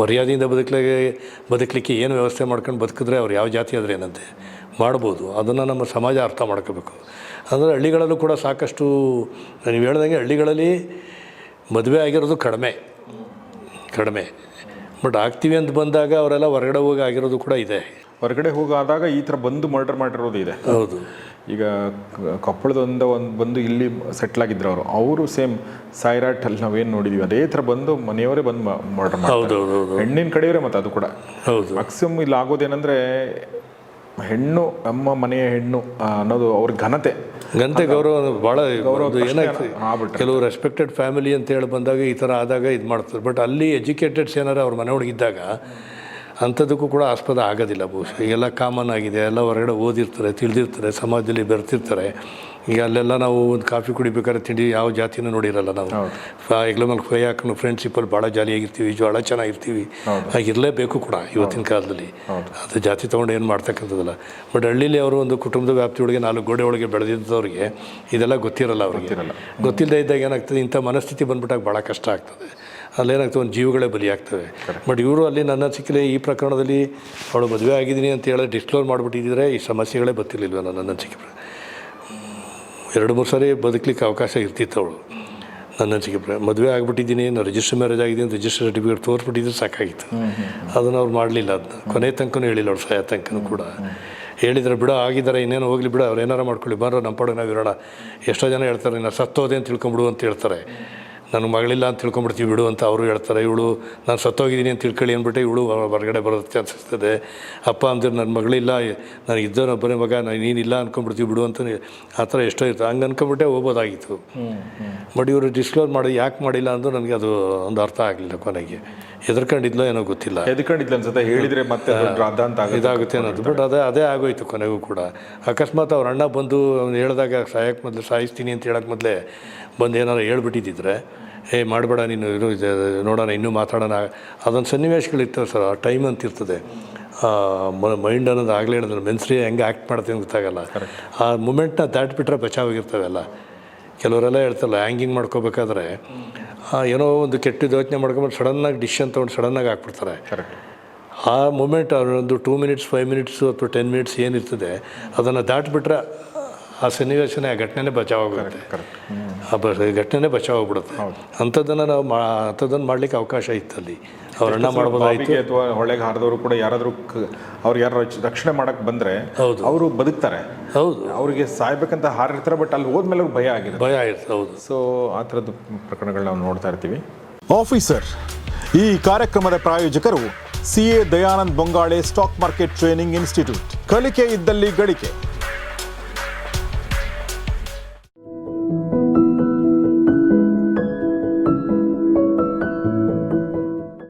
ಮರ್ಯಾದೆಯಿಂದ ಬದುಕಲಿಕ್ಕೆ ಬದುಕಲಿಕ್ಕೆ ಏನು ವ್ಯವಸ್ಥೆ ಮಾಡ್ಕೊಂಡು ಬದುಕಿದ್ರೆ ಅವ್ರು ಯಾವ ಜಾತಿ ಆದರೆ ಏನಂತೆ ಮಾಡ್ಬೋದು. ಅದನ್ನು ನಮ್ಮ ಸಮಾಜ ಅರ್ಥ ಮಾಡ್ಕೋಬೇಕು. ಅಂದರೆ ಹಳ್ಳಿಗಳಲ್ಲೂ ಕೂಡ ಸಾಕಷ್ಟು ನೀವು ಹೇಳ್ದಂಗೆ ಹಳ್ಳಿಗಳಲ್ಲಿ ಮದುವೆ ಆಗಿರೋದು ಕಡಿಮೆ. ಕಡಿಮೆ. ಬಟ್ ಆಗ್ತೀವಿ ಅಂತ ಬಂದಾಗ ಅವರೆಲ್ಲ ಹೊರಗಡೆ ಹೋಗಿ ಆಗಿರೋದು ಕೂಡ ಇದೆ. ಹೊರಗಡೆ ಹೋಗಾದಾಗ ಈ ಥರ ಬಂದು ಮರ್ಡರ್ ಮಾಡಿರೋದು ಇದೆ. ಹೌದು. ಈಗ ಕೊಪ್ಪಳದೊಂದು ಒಂದು ಬಂದು ಇಲ್ಲಿ ಸೆಟ್ಲ್ ಆಗಿದ್ರು ಅವರು. ಅವರು ಸೇಮ್ ಸಾಯಿರಾಟ್ ಅಲ್ಲಿ ನಾವೇನು ನೋಡಿದೀವಿ. ಅದೇ ಥರ ಬಂದು ಮನೆಯವರೇ ಬಂದು ಮರ್ಡರ್ ಹೌದು ಮಾಡ್ತಾರೆ. ಹೌದು ಹೌದು ಹೆಣ್ಣಿನ ಕಡೆಯವರೇ ಮತ್ತೆ ಅದು ಕೂಡ. ಹೌದು. ಮ್ಯಾಕ್ಸಿಮಮ್ ಇಲ್ಲಿ ಆಗೋದೇನೆಂದ್ರೆ ಹೆಣ್ಣು ನಮ್ಮ ಮನೆಯ ಹೆಣ್ಣು ಅನ್ನೋದು ಅವ್ರ ಘನತೆ. ಘನತೆ ಗೌರವ ಭಾಳ ಗೌರವ ಏನಾಗ್ತದೆ. ಕೆಲವು ರೆಸ್ಪೆಕ್ಟೆಡ್ ಫ್ಯಾಮಿಲಿ ಅಂತ ಹೇಳಿ ಬಂದಾಗ ಈ ಥರ ಆದಾಗ ಇದು ಮಾಡ್ತಾರೆ. ಬಟ್ ಅಲ್ಲಿ ಎಜುಕೇಟೆಡ್ಸ್ ಏನಾರು ಅವ್ರ ಮನೆ ಒಳಗಿದ್ದಾಗ ಅಂಥದಕ್ಕೂ ಕೂಡ ಆಸ್ಪದ ಆಗೋದಿಲ್ಲ ಬಹುಶಃ. ಈಗೆಲ್ಲ ಕಾಮನ್ ಆಗಿದೆ. ಎಲ್ಲ ಹೊರಗಡೆ ಓದಿರ್ತಾರೆ ತಿಳಿದಿರ್ತಾರೆ ಸಮಾಜದಲ್ಲಿ ಬೆರ್ತಿರ್ತಾರೆ. ಈಗ ಅಲ್ಲೆಲ್ಲ ನಾವು ಒಂದು ಕಾಫಿ ಕುಡಿಬೇಕಾದ್ರೆ ತಿಂಡಿ ಯಾವ ಜಾತಿನೂ ನೋಡಿರಲ್ಲ ನಾವು. ಎಗ್ಲ ಮೇಲೆ ಫ್ರೈ ಹಾಕೊಂಡು ಫ್ರೆಂಡ್ಶಿಪ್ಪಲ್ಲಿ ಭಾಳ ಜಾಲಿಯಾಗಿರ್ತೀವಿ ಭಾಳ ಚೆನ್ನಾಗಿರ್ತೀವಿ. ಆಗಿರಲೇಬೇಕು ಕೂಡ ಇವತ್ತಿನ ಕಾಲದಲ್ಲಿ. ಅದು ಜಾತಿ ತೊಗೊಂಡು ಏನು ಮಾಡ್ತಕ್ಕಂಥದ್ದಲ್ಲ. ಬಟ್ ಹಳ್ಳಿಲಿ ಅವರು ಒಂದು ಕುಟುಂಬದ ವ್ಯಾಪ್ತಿಯೊಳಗೆ ನಾಲ್ಕು ಗೋಡೆ ಒಳಗೆ ಬೆಳೆದಿದ್ದವ್ರಿಗೆ ಇದೆಲ್ಲ ಗೊತ್ತಿರಲ್ಲ ಅವ್ರಿಗೆ. ಗೊತ್ತಿಲ್ಲದೆ ಇದ್ದಾಗ ಏನಾಗ್ತದೆ ಇಂಥ ಮನಸ್ಥಿತಿ ಬಂದ್ಬಿಟ್ಟಾಗ ಭಾಳ ಕಷ್ಟ ಆಗ್ತದೆ. ಅಲ್ಲೇನಾಗ್ತದೆ ಒಂದು ಜೀವಗಳೇ ಬಲಿಯಾಗ್ತವೆ ಬಟ್ ಇವರು ಅಲ್ಲಿ ನನ್ನ ಸಿಕ್ಕಲೇ ಈ ಪ್ರಕರಣದಲ್ಲಿ ಅವಳು ಮದುವೆ ಆಗಿದ್ದೀನಿ ಅಂತ ಹೇಳಿ ಡಿಸ್ಕ್ಲೋರ್ ಮಾಡಿಬಿಟ್ಟಿದ್ರೆ ಈ ಸಮಸ್ಯೆಗಳೇ ಬರ್ತಿರ್ಲಿಲ್ವ ನನ್ನ ಅನಿಸಿಕೆ. ಎರಡು ಮೂರು ಸಾರಿ ಬದುಕಲಿಕ್ಕೆ ಅವಕಾಶ ಇರ್ತಿತ್ತು ಅವಳು. ನನ್ನ ಅನಿಸಿಕೆ ಪ್ರ ಮದುವೆ ಆಗಿಬಿಟ್ಟಿದ್ದೀನಿ ನಾನು ರಿಜಿಸ್ಟರ್ ಮ್ಯಾರೇಜ್ ಆಗಿದ್ದೀನಿ ರಿಜಿಸ್ಟರ್ ಸರ್ಟಿಫಿಕೇಟ್ ತೋರಿಸ್ಬಿಟ್ಟಿದ್ರೆ ಸಾಕಾಗಿತ್ತು. ಅದನ್ನು ಅವ್ರು ಮಾಡಲಿಲ್ಲ ಅದನ್ನ ಕೊನೆ ತನಕನೂ ಹೇಳಿಲ್ಲ ಅವ್ರು ಸಾಯ ತನಕನೂ ಕೂಡ. ಹೇಳಿದ್ರೆ ಬಿಡ ಆಗಿದ್ದಾರೆ ಇನ್ನೇನು ಹೋಗ್ಲಿ ಬಿಡ ಅವ್ರು ಏನಾರು ಮಾಡ್ಕೊಳ್ಳಿ ಬಾರೋ ನಮ್ಮ ಪಾಡಿಗೆ ನಾವು ಇರೋಣ ಎಷ್ಟೋ ಜನ ಹೇಳ್ತಾರೆ ನಾನು ಸತ್ತೋದೆ ಅಂತ ತಿಳ್ಕೊಂಬಿಡು ಅಂತ ಹೇಳ್ತಾರೆ. ನನಗೆ ಮಗಳಿಲ್ಲ ಅಂತ ತಿಳ್ಕೊಂಬಿಡ್ತೀವಿ ಬಿಡು ಅಂತ ಅವರು ಹೇಳ್ತಾರೆ. ಇವಳು ನಾನು ಸತ್ತೋಗಿದ್ದೀನಿ ಅಂತ ತಿಳ್ಕೊಳ್ಳಿ ಅಂದ್ಬಿಟ್ಟು ಇವಳು ಹೊರಗಡೆ ಬರುತ್ತೆ ಅನಿಸ್ತದೆ ಅಪ್ಪ ಅಂದರೆ ನನ್ನ ಮಗಳಿಲ್ಲ ನನಗೆ ಇದ್ದವನೊಬ್ಬನೇ ಮಗ ನಾನು ನೀನಿಲ್ಲ ಅಂದ್ಕೊಂಬಿಡ್ತೀವಿ ಬಿಡು ಅಂತ ಆ ಥರ ಎಷ್ಟೋ ಇತ್ತು ಹಂಗೆ ಅನ್ಕೊಂಬಿಟ್ಟೆ ಹೋಗ್ಬೋದಾಗಿತ್ತು. ಬಟ್ ಇವರು ಡಿಸ್ಕ್ಲೋಸ್ ಮಾಡಿ ಯಾಕೆ ಮಾಡಿಲ್ಲ ಅಂದ್ರೆ ನನಗೆ ಅದು ಒಂದು ಅರ್ಥ ಆಗಲಿಲ್ಲ ಕೊನೆಗೆ. ಎದ್ಕೊಂಡಿದ್ಲೋ ಏನೋ ಗೊತ್ತಿಲ್ಲ. ಎದ್ಕೊಂಡಿದ್ಲ ಅನ್ಸುತ್ತೆ. ಹೇಳಿದರೆ ಮತ್ತೆ ಇದಾಗುತ್ತೆ ಅನ್ನೋದು. ಬಟ್ ಅದೇ ಅದೇ ಆಗೋಯ್ತು ಕೊನೆಗೂ ಕೂಡ. ಅಕಸ್ಮಾತ್ ಅವ್ರ ಅಣ್ಣ ಬಂದು ಅವ್ನು ಹೇಳಿದಾಗ ಸಾಯಕ್ಕೆ ಮೊದಲು ಸಾಯಿಸ್ತೀನಿ ಅಂತ ಹೇಳಕ್ಕೆ ಮೊದಲೇ ಬಂದು ಏನಾರು ಹೇಳ್ಬಿಟ್ಟಿದ್ದಿದ್ರೆ ಏ ಮಾಡಬೇಡ ನೀನು ಇರು ಇದು ನೋಡೋಣ ಇನ್ನೂ ಮಾತಾಡೋಣ. ಅದೊಂದು ಸನ್ನಿವೇಶಗಳಿರ್ತವೆ ಸರ್ ಆ ಟೈಮ್ ಅಂತ ಇರ್ತದೆ. ಮೈಂಡ್ ಅನ್ನೋದು ಆಗಲೇ ಹೇಳಿದ್ರೆ ಮೆನ್ಸ್ರಿ ಹೆಂಗೆ ಆ್ಯಕ್ಟ್ ಮಾಡ್ತೀನಿ ಗೊತ್ತಾಗಲ್ಲ. ಆ ಮೂಮೆಂಟ್ನ ದಾಟ್ಬಿಟ್ರೆ ಬಚಾವಾಗಿರ್ತವೆ ಅಲ್ಲ. ಕೆಲವರೆಲ್ಲ ಹೇಳ್ತಾರಲ್ಲ ಹ್ಯಾಂಗಿಂಗ್ ಮಾಡ್ಕೋಬೇಕಾದ್ರೆ ಏನೋ ಒಂದು ಕೆಟ್ಟಿದ್ದು ಯೋಚನೆ ಮಾಡ್ಕೊಂಬಿಟ್ಟು ಸಡನ್ನಾಗಿ ಡಿಶನ್ ತೊಗೊಂಡು ಸಡನ್ನಾಗಿ ಹಾಕ್ಬಿಡ್ತಾರೆ. ಆ ಮೂಮೆಂಟ್ ಒಂದು ಟೂ ಮಿನಿಟ್ಸ್ ಫೈವ್ ಮಿನಿಟ್ಸು ಅಥವಾ ಟೆನ್ ಮಿನಿಟ್ಸ್ ಏನಿರ್ತದೆ ಅದನ್ನು ದಾಟಿಬಿಟ್ರೆ ಆ ಸನ್ನಿವೇಶನೇ ಆ ಘಟನೆನೇ ಬಚಾವಾಗುತ್ತೆ ಕರೆಕ್ಟ್ ಆ ಬ ಘಟನೆನೇ ಬಚಾವಾಗ್ಬಿಡುತ್ತೆ ಅಂಥದ್ದನ್ನು ನಾವು ಮಾ ಅಂಥದ್ದನ್ನು ಮಾಡಲಿಕ್ಕೆ ಅವಕಾಶ ಇತ್ತು ಅಲ್ಲಿ. ಅವ್ರ ಅಣ್ಣ ಮಾಡ್ಬೋದಾಯ್ತು? ಅಥವಾ ಹೊಳೆಗೆ ಹಾರದವರು ಕೂಡ ಯಾರಾದರೂ ಅವ್ರು ಯಾರು ರಕ್ಷಣೆ ಮಾಡಕ್ ಬಂದ್ರೆ ಹೌದು. ಅವರು ಬದುಕ್ತಾರೆ. ಹೌದು. ಅವರಿಗೆ ಸಾಯ್ಬೇಕಂತ ಹಾರಿರ್ತಾರೆ ಬಟ್ ಅಲ್ಲಿ ಹೋದ್ಮೇಲೆ ಅವ್ರಿಗೆ ಭಯ ಆಗಿದೆ. ಭಯ ಆಗಿರ್ತದೆ ಹೌದು. ಸೊ ಆ ಥರದ್ದು ಪ್ರಕರಣಗಳು ನಾವು ನೋಡ್ತಾ ಇರ್ತೀವಿ. ಆಫೀಸರ್ ಈ ಕಾರ್ಯಕ್ರಮದ ಪ್ರಾಯೋಜಕರು C A Dayanand Bongale stock market training institute. ಕಲಿಕೆ ಇದ್ದಲ್ಲಿ ಗಳಿಕೆ.